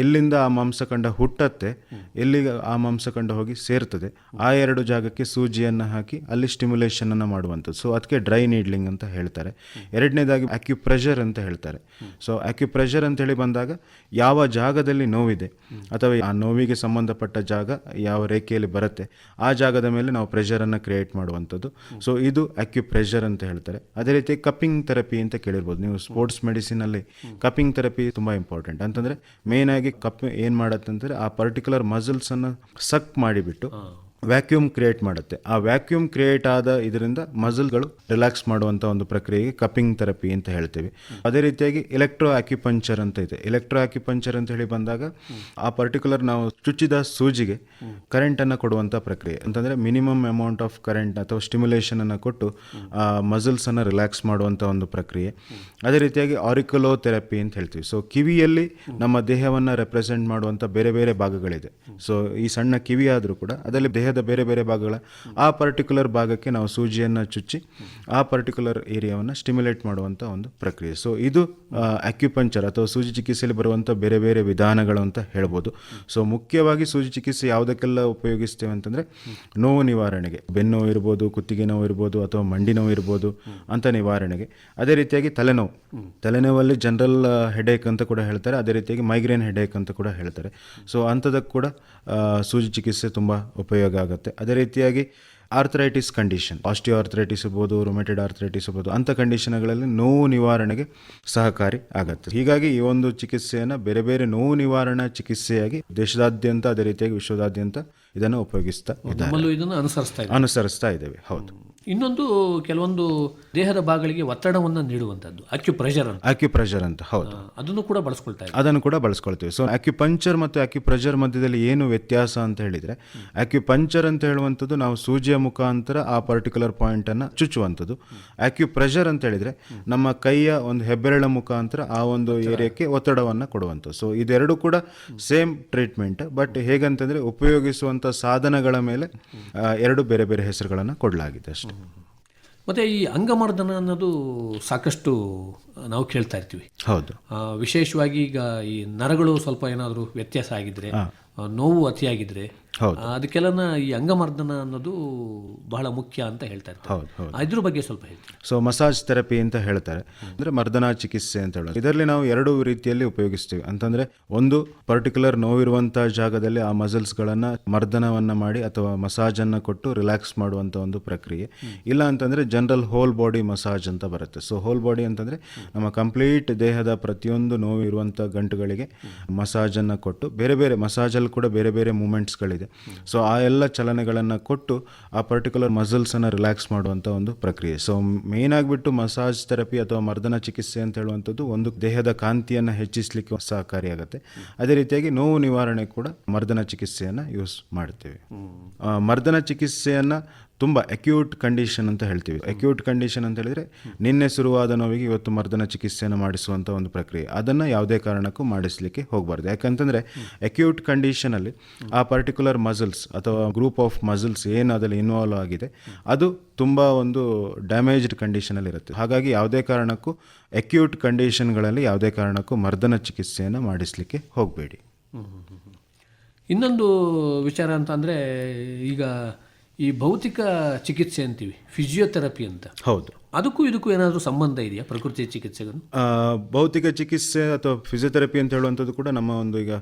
ಎಲ್ಲಿಂದ ಆ ಮಾಂಸಖಂಡ ಹುಟ್ಟತ್ತೆ ಎಲ್ಲಿಗೆ ಆ ಮಾಂಸಖಂಡ ಹೋಗಿ ಸೇರ್ತದೆ ಆ ಎರಡು ಜಾಗಕ್ಕೆ ಸೂಜಿಯನ್ನು ಹಾಕಿ ಅಲ್ಲಿ ಸ್ಟಿಮ್ಯುಲೇಷನನ್ನು ಮಾಡುವಂಥದ್ದು. ಸೊ ಅದಕ್ಕೆ ಡ್ರೈ ನೀಡ್ಲಿಂಗ್ ಅಂತ ಹೇಳ್ತಾರೆ. ಎರಡನೇದಾಗಿ ಆಕ್ಯುಪ್ರೆಷರ್ ಅಂತ ಹೇಳ್ತಾರೆ. ಸೊ ಆಕ್ಯುಪ್ರೆಷರ್ ಅಂತ ಹೇಳಿ ಬಂದಾಗ ಯಾವ ಜಾಗದಲ್ಲಿ ನೋವಿದೆ ಅಥವಾ ಆ ನೋವಿಗೆ ಸಂಬಂಧಪಟ್ಟ ಜಾಗ ಯಾವ ರೇಖೆಯಲ್ಲಿ ಬರುತ್ತೆ ಆ ಜಾಗದ ಮೇಲೆ ನಾವು ಪ್ರೆಷರನ್ನು ಕ್ರಿಯೇಟ್ ಮಾಡುವಂಥದ್ದು. ಸೊ ಇದು ಅಕ್ಯುಪ್ರೆಷರ್ ಅಂತ ಹೇಳ್ತಾರೆ. ಅದೇ ರೀತಿ ಕಪ್ಪಿಂಗ್ ಥೆರಪಿ ಅಂತ ಕೇಳಿರ್ಬೋದು. ನೀವು ಸ್ಪೋರ್ಟ್ಸ್ ಮೆಡಿಸಿನಲ್ಲಿ ಕಪ್ಪಿಂಗ್ ಥೆರಪಿ ತುಂಬ ಇಂಪಾರ್ಟೆಂಟ್. ಅಂತಂದರೆ ಮೇನ್ ಆಗಿ ಕಪ್ ಏನು ಮಾಡತ್ತೆ ಅಂತಂದರೆ ಆ ಪರ್ಟಿಕ್ಯುಲರ್ ಮಸಲ್ಸನ್ನು ಸಕ್ ಮಾಡಿಬಿಟ್ಟು ವ್ಯಾಕ್ಯೂಮ್ ಕ್ರಿಯೇಟ್ ಮಾಡುತ್ತೆ. ಆ ವ್ಯಾಕ್ಯೂಮ್ ಕ್ರಿಯೇಟ್ ಆದ ಇದರಿಂದ ಮಸಲ್ಗಳು ರಿಲ್ಯಾಕ್ಸ್ ಮಾಡುವಂಥ ಒಂದು ಪ್ರಕ್ರಿಯೆಗೆ ಕಪ್ಪಿಂಗ್ ಥೆರಪಿ ಅಂತ ಹೇಳ್ತೀವಿ. ಅದೇ ರೀತಿಯಾಗಿ ಎಲೆಕ್ಟ್ರೋ ಆಕ್ಯುಪಂಚರ್ ಅಂತ ಇದೆ. ಎಲೆಕ್ಟ್ರೋ ಆಕ್ಯುಪಂಚರ್ ಅಂತ ಹೇಳಿ ಬಂದಾಗ ಆ ಪರ್ಟಿಕ್ಯುಲರ್ ನಾವು ಚುಚ್ಚಿದ ಸೂಜಿಗೆ ಕರೆಂಟನ್ನು ಕೊಡುವಂಥ ಪ್ರಕ್ರಿಯೆ. ಅಂತಂದರೆ ಮಿನಿಮಮ್ ಅಮೌಂಟ್ ಆಫ್ ಕರೆಂಟ್ ಅಥವಾ ಸ್ಟಿಮ್ಯುಲೇಷನನ್ನು ಕೊಟ್ಟು ಆ ಮಸಲ್ಸನ್ನು ರಿಲ್ಯಾಕ್ಸ್ ಮಾಡುವಂಥ ಒಂದು ಪ್ರಕ್ರಿಯೆ. ಅದೇ ರೀತಿಯಾಗಿ ಆರಿಕಲೋ ಥೆರಪಿ ಅಂತ ಹೇಳ್ತೀವಿ. ಸೊ ಕಿವಿಯಲ್ಲಿ ನಮ್ಮ ದೇಹವನ್ನು ರೆಪ್ರೆಸೆಂಟ್ ಮಾಡುವಂಥ ಬೇರೆ ಬೇರೆ ಭಾಗಗಳಿದೆ. ಸೊ ಈ ಸಣ್ಣ ಕಿವಿ ಆದರೂ ಕೂಡ ಅದರಲ್ಲಿ ದೇಹದ ಬೇರೆ ಬೇರೆ ಭಾಗಗಳ ಆ ಪರ್ಟಿಕ್ಯುಲರ್ ಭಾಗಕ್ಕೆ ನಾವು ಸೂಜಿಯನ್ನು ಚುಚ್ಚಿ ಆ ಪರ್ಟಿಕ್ಯುಲರ್ ಏರಿಯಾವನ್ನು ಸ್ಟಿಮ್ಯುಲೇಟ್ ಮಾಡುವಂಥ ಒಂದು ಪ್ರಕ್ರಿಯೆ. ಸೊ ಇದು ಅಕ್ಯುಪಂಚರ್ ಅಥವಾ ಸೂಜಿ ಚಿಕಿತ್ಸೆಯಲ್ಲಿ ಬರುವಂಥ ಬೇರೆ ಬೇರೆ ವಿಧಾನಗಳು ಅಂತ ಹೇಳ್ಬೋದು. ಸೊ ಮುಖ್ಯವಾಗಿ ಸೂಜಿ ಚಿಕಿತ್ಸೆ ಯಾವುದಕ್ಕೆಲ್ಲ ಉಪಯೋಗಿಸ್ತೇವೆ ಅಂತಂದರೆ ನೋವು ನಿವಾರಣೆಗೆ. ಬೆನ್ನು ಇರ್ಬೋದು, ಕುತ್ತಿಗೆ ನೋವು ಇರ್ಬೋದು ಅಥವಾ ಮಂಡಿ ನೋವು ಇರ್ಬೋದು ಅಂತ ನಿವಾರಣೆಗೆ. ಅದೇ ರೀತಿಯಾಗಿ ತಲೆನೋವು. ತಲೆನೋವಲ್ಲಿ ಜನರಲ್ ಹೆಡೇಕ್ ಅಂತ ಕೂಡ ಹೇಳ್ತಾರೆ. ಅದೇ ರೀತಿಯಾಗಿ ಮೈಗ್ರೇನ್ ಹೆಡೇಕ್ ಅಂತ ಕೂಡ ಹೇಳ್ತಾರೆ. ಸೊ ಅಂಥದಕ್ಕೆ ಕೂಡ ಸೂಜಿ ಚಿಕಿತ್ಸೆ ತುಂಬ ಉಪಯೋಗ ಆಗುತ್ತೆ ಅದೇ ರೀತಿಯಾಗಿ ಆರ್ಥರೈಟಿಸ್ ಕಂಡೀಷನ್ ಆಸ್ಟಿಯೋ ಆರ್ಥರೈಟಿಸ್ ಇರ್ಬೋದು ರೊಮೆಟೆಡ್ ಆರ್ಥರೈಟಿಸ್ ಇರ್ಬೋದು ಅಂಥ ಕಂಡೀಷನ್ಗಳಲ್ಲಿ ನೋವು ನಿವಾರಣೆಗೆ ಸಹಕಾರಿ ಆಗುತ್ತೆ. ಹೀಗಾಗಿ ಈ ಒಂದು ಚಿಕಿತ್ಸೆಯನ್ನು ಬೇರೆ ಬೇರೆ ನೋವು ನಿವಾರಣಾ ಚಿಕಿತ್ಸೆಯಾಗಿ ದೇಶದಾದ್ಯಂತ ಅದೇ ರೀತಿಯಾಗಿ ವಿಶ್ವದಾದ್ಯಂತ ಇದನ್ನು ಉಪಯೋಗಿಸ್ತಾ ಇದ್ದಾರೆ. ಇದನ್ನು ಅನುಸರಿಸ್ತಾ ಇದೆ ಅನುಸರಿಸ್ತಾ ಇದ್ದೇವೆ. ಹೌದು. ಇನ್ನೊಂದು ಕೆಲವೊಂದು ದೇಹದ ಭಾಗಗಳಿಗೆ ಒತ್ತಡವನ್ನು ನೀಡುವಂಥದ್ದು ಅಕ್ಯುಪ್ರೆಷರ್ ಅಂತ. ಆಕ್ಯುಪ್ರೆಷರ್ ಅಂತ ಹೌದು. ಅದನ್ನು ಕೂಡ ಬಳಸ್ಕೊಳ್ತಾ ಇದ್ದೀವಿ ಅದನ್ನು ಕೂಡ ಬಳಸ್ಕೊಳ್ತೀವಿ. ಸೊ ಅಕ್ಯುಪಂಚರ್ ಮತ್ತು ಅಕ್ಯುಪ್ರೆಷರ್ ಮಧ್ಯದಲ್ಲಿ ಏನು ವ್ಯತ್ಯಾಸ ಅಂತ ಹೇಳಿದರೆ ಅಕ್ಯುಪಂಚರ್ ಅಂತ ಹೇಳುವಂಥದ್ದು ನಾವು ಸೂಜಿಯ ಮುಖಾಂತರ ಆ ಪರ್ಟಿಕ್ಯುಲರ್ ಪಾಯಿಂಟನ್ನು ಚುಚ್ಚುವಂಥದ್ದು. ಅಕ್ಯುಪ್ರೆಷರ್ ಅಂತ ಹೇಳಿದರೆ ನಮ್ಮ ಕೈಯ ಒಂದು ಹೆಬ್ಬೆರಳ ಮುಖಾಂತರ ಆ ಒಂದು ಏರಿಯಾಕ್ಕೆ ಒತ್ತಡವನ್ನು ಕೊಡುವಂಥದ್ದು. ಸೊ ಇದೆರಡು ಕೂಡ ಸೇಮ್ ಟ್ರೀಟ್ಮೆಂಟ್ ಬಟ್ ಹೇಗಂತಂದರೆ ಉಪಯೋಗಿಸುವಂಥ ಸಾಧನಗಳ ಮೇಲೆ ಎರಡು ಬೇರೆ ಬೇರೆ ಹೆಸರುಗಳನ್ನು ಕೊಡಲಾಗಿದೆ ಅಷ್ಟೇ. ಮತ್ತು ಈ ಅಂಗಮರ್ದನ ಅನ್ನೋದು ಸಾಕಷ್ಟು ನಾವು ಕೇಳ್ತಾ ಇರ್ತೀವಿ. ಹೌದು. ಆ, ವಿಶೇಷವಾಗಿ ಈಗ ಈ ನರಗಳು ಸ್ವಲ್ಪ ಏನಾದರೂ ವ್ಯತ್ಯಾಸ ಆಗಿದ್ರೆ ನೋವು ಅತಿಯಾಗಿದ್ರೆ ಅದಕ್ಕೆಲ್ಲನ ಈ ಅಂಗಮರ್ದನ ಅನ್ನೋದು ಬಹಳ ಮುಖ್ಯ ಅಂತ ಹೇಳ್ತಾರೆ ಇರ್ತಾರೆ. ಇದ್ರ ಬಗ್ಗೆ ಸ್ವಲ್ಪ ಹೇಳಿ ಸೊ ಮಸಾಜ್ ಥೆರಪಿ ಅಂತ ಹೇಳ್ತಾರೆ. ಅಂದರೆ ಮರ್ದನ ಚಿಕಿತ್ಸೆ ಅಂತ ಹೇಳೋದು. ಇದರಲ್ಲಿ ನಾವು ಎರಡು ರೀತಿಯಲ್ಲಿ ಉಪಯೋಗಿಸ್ತೀವಿ. ಅಂತಂದರೆ ಒಂದು ಪರ್ಟಿಕ್ಯುಲರ್ ನೋವಿರುವಂಥ ಜಾಗದಲ್ಲಿ ಆ ಮಸಲ್ಸ್ಗಳನ್ನು ಮರ್ದನವನ್ನು ಮಾಡಿ ಅಥವಾ ಮಸಾಜನ್ನು ಕೊಟ್ಟು ರಿಲ್ಯಾಕ್ಸ್ ಮಾಡುವಂಥ ಒಂದು ಪ್ರಕ್ರಿಯೆ. ಇಲ್ಲ ಅಂತಂದರೆ ಜನರಲ್ ಹೋಲ್ ಬಾಡಿ ಮಸಾಜ್ ಅಂತ ಬರುತ್ತೆ. ಸೊ ಹೋಲ್ ಬಾಡಿ ಅಂತಂದರೆ ನಮ್ಮ ಕಂಪ್ಲೀಟ್ ದೇಹದ ಪ್ರತಿಯೊಂದು ನೋವು ಇರುವಂಥ ಗಂಟುಗಳಿಗೆ ಮಸಾಜನ್ನು ಕೊಟ್ಟು ಬೇರೆ ಬೇರೆ ಮಸಾಜಲ್ಲಿ ಕೂಡ ಬೇರೆ ಬೇರೆ ಮೂಮೆಂಟ್ಸ್ಗಳಿದೆ. ಸೊ ಆ ಎಲ್ಲ ಚಲನೆಗಳನ್ನು ಕೊಟ್ಟು ಆ ಪರ್ಟಿಕ್ಯುಲರ್ ಮಸಲ್ಸನ್ನು ರಿಲ್ಯಾಕ್ಸ್ ಮಾಡುವಂಥ ಒಂದು ಪ್ರಕ್ರಿಯೆ. ಸೊ ಮೇನ್ ಆಗಿಬಿಟ್ಟು ಮಸಾಜ್ ಥೆರಪಿ ಅಥವಾ ಮರ್ದನ ಚಿಕಿತ್ಸೆ ಅಂತ ಹೇಳುವಂಥದ್ದು ಒಂದು ದೇಹದ ಕಾಂತಿಯನ್ನು ಹೆಚ್ಚಿಸಲಿಕ್ಕೆ ಸಹಕಾರಿಯಾಗುತ್ತೆ. ಅದೇ ರೀತಿಯಾಗಿ ನೋವು ನಿವಾರಣೆ ಕೂಡ ಮರ್ದನ ಚಿಕಿತ್ಸೆಯನ್ನು ಯೂಸ್ ಮಾಡ್ತೇವೆ. ಮರ್ದನ ಚಿಕಿತ್ಸೆಯನ್ನು ತುಂಬ ಅಕ್ಯೂಟ್ ಕಂಡೀಷನ್ ಅಂತ ಹೇಳ್ತೀವಿ. ಅಕ್ಯೂಟ್ ಕಂಡೀಷನ್ ಅಂತ ಹೇಳಿದರೆ ನಿನ್ನೆ ಶುರುವಾದ ನೋವಿಗೆ ಇವತ್ತು ಮರ್ದನ ಚಿಕಿತ್ಸೆಯನ್ನು ಮಾಡಿಸುವಂಥ ಒಂದು ಪ್ರಕ್ರಿಯೆ. ಅದನ್ನು ಯಾವುದೇ ಕಾರಣಕ್ಕೂ ಮಾಡಿಸಲಿಕ್ಕೆ ಹೋಗಬಾರ್ದು. ಯಾಕಂತಂದರೆ ಅಕ್ಯೂಟ್ ಕಂಡೀಷನಲ್ಲಿ ಆ ಪರ್ಟಿಕ್ಯುಲರ್ ಮಸಲ್ಸ್ ಅಥವಾ ಗ್ರೂಪ್ ಆಫ್ ಮಸಲ್ಸ್ ಏನು ಅದರಲ್ಲಿ ಇನ್ವಾಲ್ವ್ ಆಗಿದೆ, ಅದು ತುಂಬ ಒಂದು ಡ್ಯಾಮೇಜ್ಡ್ ಕಂಡೀಷನಲ್ಲಿ ಇರುತ್ತೆ. ಹಾಗಾಗಿ ಯಾವುದೇ ಕಾರಣಕ್ಕೂ ಅಕ್ಯೂಟ್ ಕಂಡೀಷನ್ಗಳಲ್ಲಿ ಯಾವುದೇ ಕಾರಣಕ್ಕೂ ಮರ್ದನ ಚಿಕಿತ್ಸೆಯನ್ನು ಮಾಡಿಸಲಿಕ್ಕೆ ಹೋಗಬೇಡಿ. ಇನ್ನೊಂದು ವಿಚಾರ ಅಂತ ಅಂದರೆ ಈಗ ಈ ಭೌತಿಕ ಚಿಕಿತ್ಸೆ ಅಂತೀವಿ. ಫಿಸಿಯೋಥೆರಪಿ ಅಂತ. ಹೌದು. ಅದಕ್ಕೂ ಇದಕ್ಕೂ ಏನಾದರೂ ಸಂಬಂಧ ಇದೆಯಾ ಪ್ರಕೃತಿ ಚಿಕಿತ್ಸೆಗೂ? ಭೌತಿಕ ಚಿಕಿತ್ಸೆ ಅಥವಾ ಫಿಸಿಯೋಥೆರಪಿ ಅಂತ ಹೇಳುವಂಥದ್ದು ಕೂಡ ನಮ್ಮ ಒಂದು ಈಗ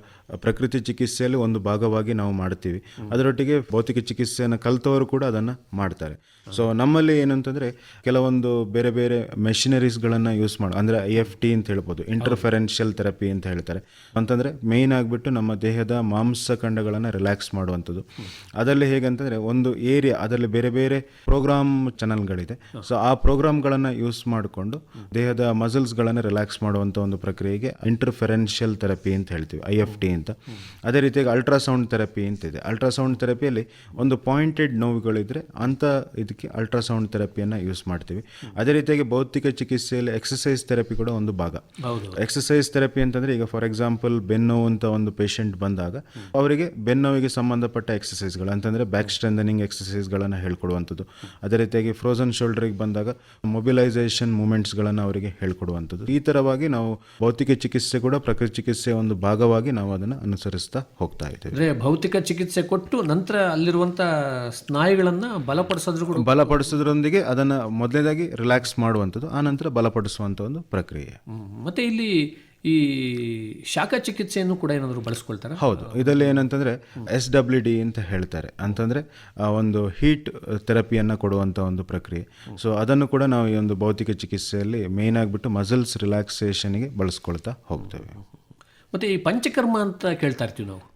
ಪ್ರಕೃತಿ ಚಿಕಿತ್ಸೆಯಲ್ಲಿ ಒಂದು ಭಾಗವಾಗಿ ನಾವು ಮಾಡ್ತೀವಿ. ಅದರೊಟ್ಟಿಗೆ ಭೌತಿಕ ಚಿಕಿತ್ಸೆಯನ್ನು ಕಲಿತವರು ಕೂಡ ಅದನ್ನು ಮಾಡ್ತಾರೆ. ಸೊ ನಮ್ಮಲ್ಲಿ ಏನಂತಂದರೆ ಕೆಲವೊಂದು ಬೇರೆ ಬೇರೆ ಮೆಷಿನರೀಸ್ಗಳನ್ನು ಯೂಸ್ ಮಾಡಿ ಅಂದರೆ ಐ ಎಫ್ ಟಿ ಅಂತ ಹೇಳ್ಬೋದು ಇಂಟರ್ಫೆರೆನ್ಷಿಯಲ್ ಥೆರಪಿ ಅಂತ ಹೇಳ್ತಾರೆ. ಅಂತಂದರೆ ಮೇಯ್ನ್ ಆಗಿಬಿಟ್ಟು ನಮ್ಮ ದೇಹದ ಮಾಂಸಖಂಡಗಳನ್ನು ರಿಲ್ಯಾಕ್ಸ್ ಮಾಡುವಂಥದ್ದು. ಅದರಲ್ಲಿ ಹೇಗಂತಂದರೆ ಒಂದು ಏರಿಯಾ ಅದರಲ್ಲಿ ಬೇರೆ ಬೇರೆ ಪ್ರೋಗ್ರಾಮ್ ಚಾನಲ್ಗಳಿದೆ ಸೊ ಆ ಪ್ರೋಗ್ರಾಮ್ಗಳನ್ನು ಯೂಸ್ ಮಾಡಿಕೊಂಡು ದೇಹದ ಮಸಲ್ಸ್ಗಳನ್ನು ರಿಲ್ಯಾಕ್ಸ್ ಮಾಡುವಂಥ ಒಂದು ಪ್ರಕ್ರಿಯೆಗೆ ಇಂಟರ್ಫೆರೆನ್ಷಿಯಲ್ ಥೆರಪಿ ಅಂತ ಹೇಳ್ತೀವಿ ಐ ಎಫ್ ಟಿ ಅಂತ. ಅದೇ ರೀತಿಯಾಗಿ ಅಲ್ಟ್ರಾಸೌಂಡ್ ಥೆರಪಿ ಅಂತ ಇದೆ. ಅಲ್ಟ್ರಾಸೌಂಡ್ ಥೆರಪಿಯಲ್ಲಿ ಒಂದು ಪಾಯಿಂಟೆಡ್ ನೋವುಗಳಿದ್ರೆ ಅಂಥ ಇದಕ್ಕೆ ಅಲ್ಟ್ರಾಸೌಂಡ್ ಥೆರಪಿಯನ್ನು ಯೂಸ್ ಮಾಡ್ತೀವಿ. ಅದೇ ರೀತಿಯಾಗಿ ಭೌತಿಕ ಚಿಕಿತ್ಸೆಯಲ್ಲಿ ಎಕ್ಸಸೈಸ್ ಥೆರಪಿ ಕೂಡ ಒಂದು ಭಾಗ. ಎಕ್ಸಸೈಸ್ ಥೆರಪಿ ಅಂತಂದರೆ ಈಗ ಫಾರ್ ಎಕ್ಸಾಂಪಲ್ ಬೆನ್ನೋವು ಅಂತ ಒಂದು ಪೇಷಂಟ್ ಬಂದಾಗ ಅವರಿಗೆ ಬೆನ್ನೋವಿಗೆ ಸಂಬಂಧಪಟ್ಟ ಎಕ್ಸಸೈಸ್ಗಳು ಅಂತಂದರೆ ಬ್ಯಾಕ್ ಸ್ಟ್ರೆಂದನಿಂಗ್ ಎಕ್ಸಸೈಸ್ಗಳನ್ನು ಹೇಳ್ಕೊಡುವಂಥದ್ದು. ಅದೇ ರೀತಿಯಾಗಿ ಫ್ರೋಸನ್ ಶೋಲ್ಡರಿಗೆ ಬಂದಾಗ ಮೊಬಿಲೈಸೇಷನ್ ಮೂಮೆಂಟ್ಸ್ಗಳನ್ನು ಅವರಿಗೆ ಹೇಳ್ಕೊಡುವಂಥದ್ದು. ಈ ಥರವಾಗಿ ನಾವು ಭೌತಿಕ ಚಿಕಿತ್ಸೆ ಕೂಡ ಪ್ರಕೃತಿ ಚಿಕಿತ್ಸೆಯ ಒಂದು ಭಾಗವಾಗಿ ನಾವು ಅದನ್ನು ಅನುಸರಿಸ್ತಾ ಹೋಗ್ತಾ ಇದ್ದೇವೆ. ಅಂದರೆ ಭೌತಿಕ ಚಿಕಿತ್ಸೆ ಕೊಟ್ಟು ನಂತರ ಅಲ್ಲಿರುವಂಥ ಸ್ನಾಯುಗಳನ್ನು ಬಲಪಡಿಸೋದ್ರ ಕೂಡ ಬಲಪಡಿಸೋದ್ರೊಂದಿಗೆ ಅದನ್ನು ಮೊದಲನೇದಾಗಿ ರಿಲ್ಯಾಕ್ಸ್ ಮಾಡುವಂಥದ್ದು ಆನಂತರ ಬಲಪಡಿಸುವಂಥ ಒಂದು ಪ್ರಕ್ರಿಯೆ. ಮತ್ತೆ ಇಲ್ಲಿ ಈ ಶಾಖ ಚಿಕಿತ್ಸೆಯನ್ನು ಕೂಡ ಏನಾದರೂ ಬಳಸ್ಕೊಳ್ತಾರೆ? ಹೌದು. ಇದರಲ್ಲಿ ಏನಂತಂದರೆ ಎಸ್ ಡಬ್ಲ್ಯೂ ಡಿ ಅಂತ ಹೇಳ್ತಾರೆ. ಅಂತಂದರೆ ಒಂದು ಹೀಟ್ ಥೆರಪಿಯನ್ನು ಕೊಡುವಂಥ ಒಂದು ಪ್ರಕ್ರಿಯೆ. ಸೊ ಅದನ್ನು ಕೂಡ ನಾವು ಈ ಒಂದು ಭೌತಿಕ ಚಿಕಿತ್ಸೆಯಲ್ಲಿ ಮೇಯ್ನ್ ಆಗಿಬಿಟ್ಟು ಮಸಲ್ಸ್ ರಿಲ್ಯಾಕ್ಸೇಷನ್ಗೆ ಬಳಸ್ಕೊಳ್ತಾ ಹೋಗ್ತೇವೆ. ಮತ್ತು ಈ ಪಂಚಕರ್ಮ ಅಂತ ಕೇಳ್ತಾ ಇರ್ತೀವಿ ನಾವು.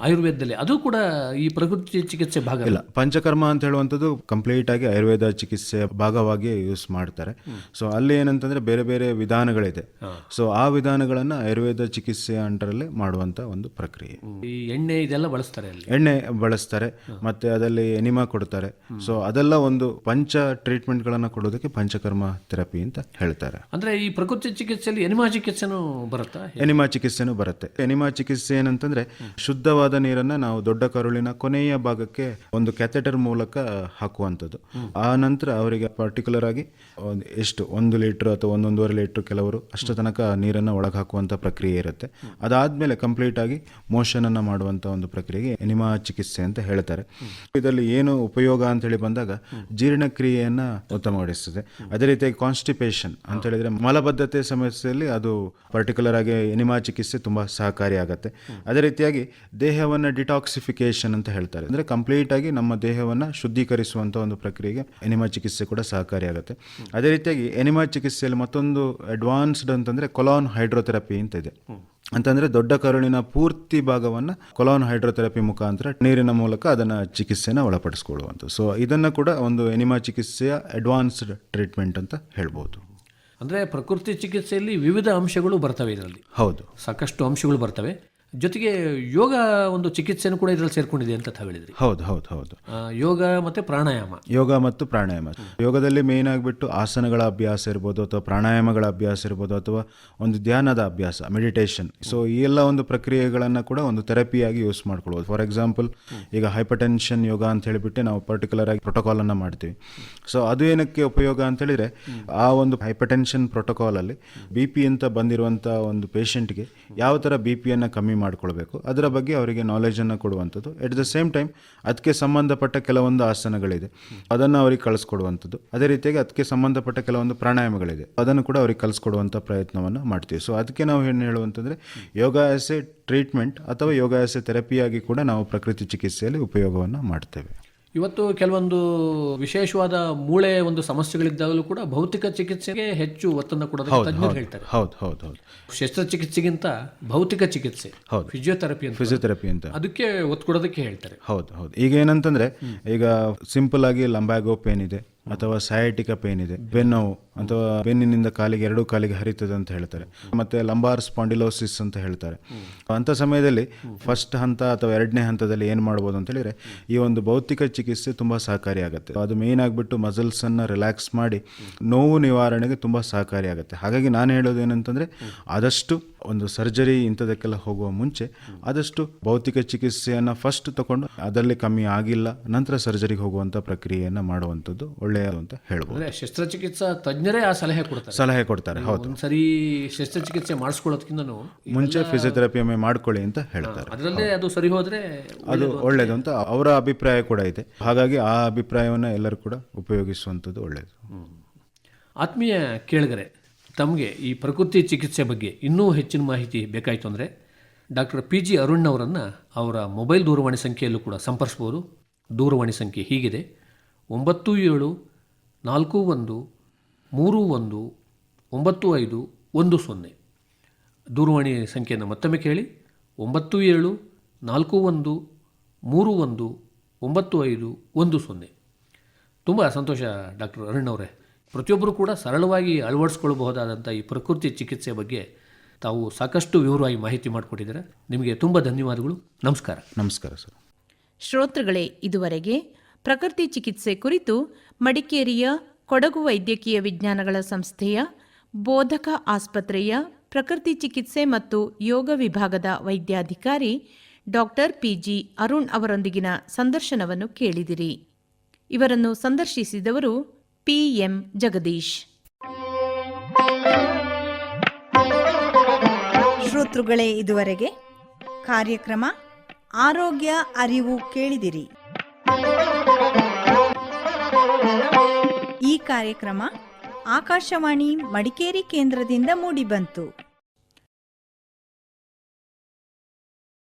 ಆಯುರ್ವೇದದಲ್ಲಿ. ಅದು ಕೂಡ ಈ ಪ್ರಕೃತಿ ಚಿಕಿತ್ಸೆ ಭಾಗ. ಇಲ್ಲ ಪಂಚಕರ್ಮ ಅಂತ ಹೇಳುವಂಥದ್ದು ಕಂಪ್ಲೀಟ್ ಆಗಿ ಆಯುರ್ವೇದ ಚಿಕಿತ್ಸೆ ಭಾಗವಾಗಿ ಯೂಸ್ ಮಾಡ್ತಾರೆ. ಸೊ ಅಲ್ಲಿ ಏನಂತಂದ್ರೆ ಬೇರೆ ಬೇರೆ ವಿಧಾನಗಳಿದೆ. ಸೊ ಆ ವಿಧಾನಗಳನ್ನು ಆಯುರ್ವೇದ ಚಿಕಿತ್ಸೆ ಅಂಡರಲ್ಲೇ ಮಾಡುವಂತ ಒಂದು ಪ್ರಕ್ರಿಯೆ. ಈ ಎಣ್ಣೆ ಇದೆಲ್ಲ ಬಳಸ್ತಾರೆ ಅಲ್ಲಿ. ಎಣ್ಣೆ ಬಳಸ್ತಾರೆ ಮತ್ತೆ ಅದರಲ್ಲಿ ಎನಿಮಾ ಕೊಡ್ತಾರೆ. ಸೊ ಅದೆಲ್ಲ ಒಂದು ಪಂಚ ಟ್ರೀಟ್ಮೆಂಟ್ಗಳನ್ನು ಕೊಡೋದಕ್ಕೆ ಪಂಚಕರ್ಮ ಥೆರಪಿ ಅಂತ ಹೇಳ್ತಾರೆ. ಅಂದ್ರೆ ಈ ಪ್ರಕೃತಿ ಚಿಕಿತ್ಸೆಯಲ್ಲಿ ಎನಿಮಾ ಚಿಕಿತ್ಸೆನೂ ಬರುತ್ತಾ? ಎನಿಮಾ ಚಿಕಿತ್ಸೆನೂ ಬರುತ್ತೆ. ಎನಿಮಾ ಚಿಕಿತ್ಸೆ ಏನಂತಂದ್ರೆ ಶುದ್ಧವಾದ ನೀರನ್ನ ನಾವು ದೊಡ್ಡ ಕರುಳಿನ ಕೊನೆಯ ಭಾಗಕ್ಕೆ ಒಂದು ಕ್ಯಾಥೆಟರ್ ಮೂಲಕ ಹಾಕುವಂಥದ್ದು. ಆ ನಂತರ ಅವರಿಗೆ ಪರ್ಟಿಕ್ಯುಲರ್ ಆಗಿ ಎಷ್ಟು, ಒಂದು ಲೀಟ್ರ್ ಅಥವಾ ಒಂದೊಂದೂವರೆ ಲೀಟ್ರ್ ಕೆಲವರು ಅಷ್ಟು ತನಕ ನೀರನ್ನು ಒಳಗೆ ಹಾಕುವಂಥ ಪ್ರಕ್ರಿಯೆ ಇರುತ್ತೆ. ಅದಾದಮೇಲೆ ಕಂಪ್ಲೀಟ್ ಆಗಿ ಮೋಷನ್ ಅನ್ನು ಮಾಡುವಂಥ ಒಂದು ಪ್ರಕ್ರಿಯೆಗೆ ಎನಿಮಾ ಚಿಕಿತ್ಸೆ ಅಂತ ಹೇಳ್ತಾರೆ. ಇದರಲ್ಲಿ ಏನು ಉಪಯೋಗ ಅಂತ ಹೇಳಿ ಬಂದಾಗ ಜೀರ್ಣಕ್ರಿಯೆಯನ್ನು ಉತ್ತಮಗೊಳಿಸ್ತದೆ ಅದೇ ರೀತಿಯಾಗಿ ಕಾನ್ಸ್ಟಿಪೇಷನ್ ಅಂತ ಹೇಳಿದ್ರೆ ಮಲಬದ್ಧತೆ ಸಮಸ್ಯೆಯಲ್ಲಿ ಅದು ಪರ್ಟಿಕ್ಯುಲರ್ ಆಗಿ ಎನಿಮಾ ಚಿಕಿತ್ಸೆ ತುಂಬಾ ಆಗುತ್ತೆ ಅದೇ ರೀತಿಯಾಗಿ ದೇಹವನ್ನು ಡಿಟಾಕ್ಸಿಫಿಕೇಶನ್ ಅಂತ ಹೇಳ್ತಾರೆ. ಅಂದರೆ ಕಂಪ್ಲೀಟಾಗಿ ನಮ್ಮ ದೇಹವನ್ನು ಶುದ್ಧೀಕರಿಸುವಂಥ ಒಂದು ಪ್ರಕ್ರಿಯೆಗೆ ಎನಿಮಾ ಚಿಕಿತ್ಸೆ ಕೂಡ ಸಹಕಾರಿಯಾಗುತ್ತೆ ಅದೇ ರೀತಿಯಾಗಿ ಎನಿಮಾ ಚಿಕಿತ್ಸೆಯಲ್ಲಿ ಮತ್ತೊಂದು ಅಡ್ವಾನ್ಸ್ಡ್ ಅಂತಂದರೆ ಕೊಲಾನ್ ಹೈಡ್ರೋಥೆರಪಿ ಅಂತ ಇದೆ. ಅಂತಂದರೆ ದೊಡ್ಡ ಕರುಳಿನ ಪೂರ್ತಿ ಭಾಗವನ್ನು ಕೊಲಾನ್ ಹೈಡ್ರೋಥೆರಪಿ ಮುಖಾಂತರ ನೀರಿನ ಮೂಲಕ ಅದನ್ನು ಚಿಕಿತ್ಸೆನ ಒಳಪಡಿಸ್ಕೊಳ್ಳುವಂಥ ಸೊ ಇದನ್ನು ಕೂಡ ಒಂದು ಎನಿಮಾ ಚಿಕಿತ್ಸೆಯ ಅಡ್ವಾನ್ಸ್ಡ್ ಟ್ರೀಟ್ಮೆಂಟ್ ಅಂತ ಹೇಳ್ಬೋದು. ಅಂದರೆ ಪ್ರಕೃತಿ ಚಿಕಿತ್ಸೆಯಲ್ಲಿ ವಿವಿಧ ಅಂಶಗಳು ಬರ್ತವೆ ಇದರಲ್ಲಿ. ಹೌದು. ಸಾಕಷ್ಟು ಅಂಶಗಳು ಬರ್ತವೆ. ಜೊತೆಗೆ ಯೋಗ ಒಂದು ಚಿಕಿತ್ಸೆಯನ್ನು ಕೂಡ ಇದರಲ್ಲಿ ಸೇರ್ಕೊಂಡಿದೆ ಅಂತ ಹೇಳಿದ್ರಿ. ಹೌದು ಹೌದು ಹೌದು. ಯೋಗ ಮತ್ತು ಪ್ರಾಣಾಯಾಮ. ಯೋಗ ಮತ್ತು ಪ್ರಾಣಾಯಾಮ. ಯೋಗದಲ್ಲಿ ಮೇನ್ ಆಗಿಬಿಟ್ಟು ಆಸನಗಳ ಅಭ್ಯಾಸ ಇರ್ಬೋದು ಅಥವಾ ಪ್ರಾಣಾಯಾಮಗಳ ಅಭ್ಯಾಸ ಇರ್ಬೋದು ಅಥವಾ ಒಂದು ಧ್ಯಾನದ ಅಭ್ಯಾಸ ಮೆಡಿಟೇಷನ್ ಸೊ ಈ ಎಲ್ಲ ಒಂದು ಪ್ರಕ್ರಿಯೆಗಳನ್ನು ಕೂಡ ಒಂದು ಥೆರಪಿಯಾಗಿ ಯೂಸ್ ಮಾಡ್ಕೊಳ್ಬೋದು. ಫಾರ್ ಎಕ್ಸಾಂಪಲ್ ಈಗ ಹೈಪರ್ಟೆನ್ಷನ್ ಯೋಗ ಅಂತ ಹೇಳಿಬಿಟ್ಟು ನಾವು ಪರ್ಟಿಕ್ಯುಲರ್ ಆಗಿ ಪ್ರೋಟೋಕಾಲನ್ನು ಮಾಡ್ತೀವಿ. ಸೊ ಅದು ಏನಕ್ಕೆ ಉಪಯೋಗ ಅಂತ ಹೇಳಿದ್ರೆ ಆ ಒಂದು ಹೈಪರ್ಟೆನ್ಷನ್ ಪ್ರೋಟೋಕಾಲಲ್ಲಿ ಬಿ ಪಿ ಅಂತ ಬಂದಿರುವಂಥ ಒಂದು ಪೇಷಂಟ್ಗೆ ಯಾವ ಥರ ಬಿ ಪಿಯನ್ನು ಕಮ್ಮಿ ಮಾಡ್ಕೊಳ್ಬೇಕು. ಅದರ ಬಗ್ಗೆ ಅವರಿಗೆ ನಾಲೆಜನ್ನು ಕೊಡುವಂಥದ್ದು. ಎಟ್ ದ ಸೇಮ್ ಟೈಮ್ ಅದಕ್ಕೆ ಸಂಬಂಧಪಟ್ಟ ಕೆಲವೊಂದು ಆಸನಗಳಿದೆ. ಅದನ್ನು ಅವ್ರಿಗೆ ಕಳಿಸ್ಕೊಡುವಂಥದ್ದು. ಅದೇ ರೀತಿಯಾಗಿ ಅದಕ್ಕೆ ಸಂಬಂಧಪಟ್ಟ ಕೆಲವೊಂದು ಪ್ರಾಣಾಯಾಮಗಳಿದೆ. ಅದನ್ನು ಕೂಡ ಅವ್ರಿಗೆ ಕಲಿಸ್ಕೊಡುವಂಥ ಪ್ರಯತ್ನವನ್ನು ಮಾಡ್ತೀವಿ. ಸೊ ಅದಕ್ಕೆ ನಾವು ಏನು ಹೇಳುವಂತಂದರೆ, ಯೋಗ ಆಸೆ ಟ್ರೀಟ್ಮೆಂಟ್ ಅಥವಾ ಯೋಗ ಆಸೆ ಥೆರಪಿಯಾಗಿ ಕೂಡ ನಾವು ಪ್ರಕೃತಿ ಚಿಕಿತ್ಸೆಯಲ್ಲಿ ಉಪಯೋಗವನ್ನು ಮಾಡ್ತೇವೆ. ಇವತ್ತು ಕೆಲವೊಂದು ವಿಶೇಷವಾದ ಮೂಳೆ ಒಂದು ಸಮಸ್ಯೆಗಳಿದ್ದಾಗಲೂ ಕೂಡ ಭೌತಿಕ ಚಿಕಿತ್ಸೆಗೆ ಹೆಚ್ಚು ಒತ್ತನ್ನು ಕೊಡೋದಕ್ಕೆ ತಜ್ಞರು ಹೇಳ್ತಾರೆ. ಹೌದು ಹೌದು ಹೌದು. ಶಸ್ತ್ರಚಿಕಿತ್ಸೆಗಿಂತ ಭೌತಿಕ ಚಿಕಿತ್ಸೆ ಹೌದು. ಫಿಸಿಯೋಥೆರಪಿ ಅಂತ. ಫಿಸಿಯೋಥೆರಪಿ ಅಂತ. ಅದಕ್ಕೆ ಒತ್ತು ಕೊಡೋದಕ್ಕೆ ಹೇಳ್ತಾರೆ. ಹೌದು ಹೌದು. ಈಗ ಏನಂತಂದ್ರೆ ಈಗ ಸಿಂಪಲ್ ಆಗಿ ಲಂಬಾಗೋ ಪೇನ್ ಇದೆ. ಅಥವಾ ಸಯಾಟಿಕ ಪೇನ್ ಇದೆ, ಬೆನ್ನೋವು ಅಥವಾ ಬೆನ್ನಿನಿಂದ ಕಾಲಿಗೆ ಎರಡೂ ಕಾಲಿಗೆ ಹರಿತದೆ ಅಂತ ಹೇಳ್ತಾರೆ. ಮತ್ತೆ ಲಂಬಾರ್ ಸ್ಪಾಂಡಿಲೋಸಿಸ್ ಅಂತ ಹೇಳ್ತಾರೆ. ಅಂಥ ಸಮಯದಲ್ಲಿ ಫಸ್ಟ್ ಹಂತ ಅಥವಾ ಎರಡನೇ ಹಂತದಲ್ಲಿ ಏನು ಮಾಡ್ಬೋದು ಅಂತ ಹೇಳಿದ್ರೆ ಈ ಒಂದು ಭೌತಿಕ ಚಿಕಿತ್ಸೆ ತುಂಬ ಸಹಕಾರಿಯಾಗುತ್ತೆ ಅದು ಮೇನ್ ಆಗಿಬಿಟ್ಟು ಮಸಲ್ಸನ್ನು ರಿಲ್ಯಾಕ್ಸ್ ಮಾಡಿ ನೋವು ನಿವಾರಣೆಗೆ ತುಂಬ ಸಹಕಾರಿಯಾಗುತ್ತೆ ಹಾಗಾಗಿ ನಾನು ಹೇಳೋದು ಏನಂತಂದರೆ, ಆದಷ್ಟು ಒಂದು ಸರ್ಜರಿ ಇಂಥದಕ್ಕೆಲ್ಲ ಹೋಗುವ ಮುಂಚೆ ಆದಷ್ಟು ಭೌತಿಕ ಚಿಕಿತ್ಸೆಯನ್ನು ಫಸ್ಟ್ ತಗೊಂಡು ಅದರಲ್ಲಿ ಕಮ್ಮಿ ಆಗಿಲ್ಲ ನಂತರ ಸರ್ಜರಿಗೆ ಹೋಗುವಂಥ ಪ್ರಕ್ರಿಯೆಯನ್ನು ಮಾಡುವಂಥದ್ದು ಒಳ್ಳೆಯದು ಅಂತ ಹೇಳ್ಬೋದು. ಶಸ್ತ್ರಚಿಕಿತ್ಸಾ ತಜ್ಞರೇ ಆ ಸಲಹೆ ಕೊಡ್ತಾರೆ. ಸಲಹೆ ಕೊಡ್ತಾರೆ ಹೌದು. ಒಂದ್ಸರಿ ಶಸ್ತ್ರಚಿಕಿತ್ಸೆ ಮಾಡಿಸ್ಕೊಳ್ಳೋದಕ್ಕಿಂತ ಮುಂಚೆ ಫಿಸಿಯೋಥೆರಪಿ ಒಮ್ಮೆ ಮಾಡ್ಕೊಳ್ಳಿ ಅಂತ ಹೇಳ್ತಾರೆ. ಅದರಲ್ಲೇ ಅದು ಸರಿ ಹೋದ್ರೆ ಅದು ಒಳ್ಳೆಯದು ಅಂತ ಅವರ ಅಭಿಪ್ರಾಯ ಕೂಡ ಇದೆ. ಹಾಗಾಗಿ ಆ ಅಭಿಪ್ರಾಯವನ್ನು ಎಲ್ಲರೂ ಕೂಡ ಉಪಯೋಗಿಸುವಂಥದ್ದು ಒಳ್ಳೆಯದು ಆತ್ಮೀಯ ಕೇಳಿಗರೆ ತಮಗೆ ಈ ಪ್ರಕೃತಿ ಚಿಕಿತ್ಸೆ ಬಗ್ಗೆ ಇನ್ನೂ ಹೆಚ್ಚಿನ ಮಾಹಿತಿ ಬೇಕಾಯಿತು ಅಂದರೆ ಡಾಕ್ಟರ್ ಪಿ ಜಿ ಅರುಣ್ ಅವರನ್ನು ಅವರ ಮೊಬೈಲ್ ದೂರವಾಣಿ ಸಂಖ್ಯೆಯಲ್ಲೂ ಕೂಡ ಸಂಪರ್ಸ್ಬೋದು. ದೂರವಾಣಿ ಸಂಖ್ಯೆ ಹೀಗಿದೆ. ಒಂಬತ್ತು ಏಳು ನಾಲ್ಕು ಒಂದು ಮೂರು ಒಂದು ಒಂಬತ್ತು ಐದು ಒಂದು ಸೊನ್ನೆ. ದೂರವಾಣಿ ಸಂಖ್ಯೆಯನ್ನು ಮತ್ತೊಮ್ಮೆ ಕೇಳಿ. ಒಂಬತ್ತು ಏಳು ನಾಲ್ಕು ಒಂದು ಮೂರು ಒಂದು ಒಂಬತ್ತು ಐದು ಒಂದು ಸೊನ್ನೆ. ತುಂಬ ಸಂತೋಷ ಡಾಕ್ಟರ್ ಅರುಣ್ ಅವರೇ. ಪ್ರತಿಯೊಬ್ಬರು ಕೂಡ ಸರಳವಾಗಿ ಅಳವಡಿಸ್ಕೊಳ್ಬಹುದಾದಂಥ ಈ ಪ್ರಕೃತಿ ಚಿಕಿತ್ಸೆ ಬಗ್ಗೆ ತಾವು ಸಾಕಷ್ಟು ವಿವರವಾಗಿ ಮಾಹಿತಿ ಮಾಡಿಕೊಟ್ಟಿದ್ದಾರೆ. ನಿಮಗೆ ತುಂಬ ಧನ್ಯವಾದಗಳು. ನಮಸ್ಕಾರ. ನಮಸ್ಕಾರ ಸರ್. ಶ್ರೋತೃಗಳೇ ಇದುವರೆಗೆ ಪ್ರಕೃತಿ ಚಿಕಿತ್ಸೆ ಕುರಿತು ಮಡಿಕೇರಿಯ ಕೊಡಗು ವೈದ್ಯಕೀಯ ವಿಜ್ಞಾನಗಳ ಸಂಸ್ಥೆಯ ಬೋಧಕ ಆಸ್ಪತ್ರೆಯ ಪ್ರಕೃತಿ ಚಿಕಿತ್ಸೆ ಮತ್ತು ಯೋಗ ವಿಭಾಗದ ವೈದ್ಯಾಧಿಕಾರಿ ಡಾಕ್ಟರ್ ಪಿಜಿ ಅರುಣ್ ಅವರೊಂದಿಗಿನ ಸಂದರ್ಶನವನ್ನು ಕೇಳಿದಿರಿ. ಇವರನ್ನು ಸಂದರ್ಶಿಸಿದವರು ಪಿಎಂ ಜಗದೀಶ್ ಶ್ರೋತೃಗಳೇ ಇದುವರೆಗೆ ಕಾರ್ಯಕ್ರಮ ಆರೋಗ್ಯ ಅರಿವು ಕೇಳಿದಿರಿ. ಈ ಕಾರ್ಯಕ್ರಮ ಆಕಾಶವಾಣಿ ಮಡಿಕೇರಿ ಕೇಂದ್ರದಿಂದ ಮೂಡಿಬಂತು.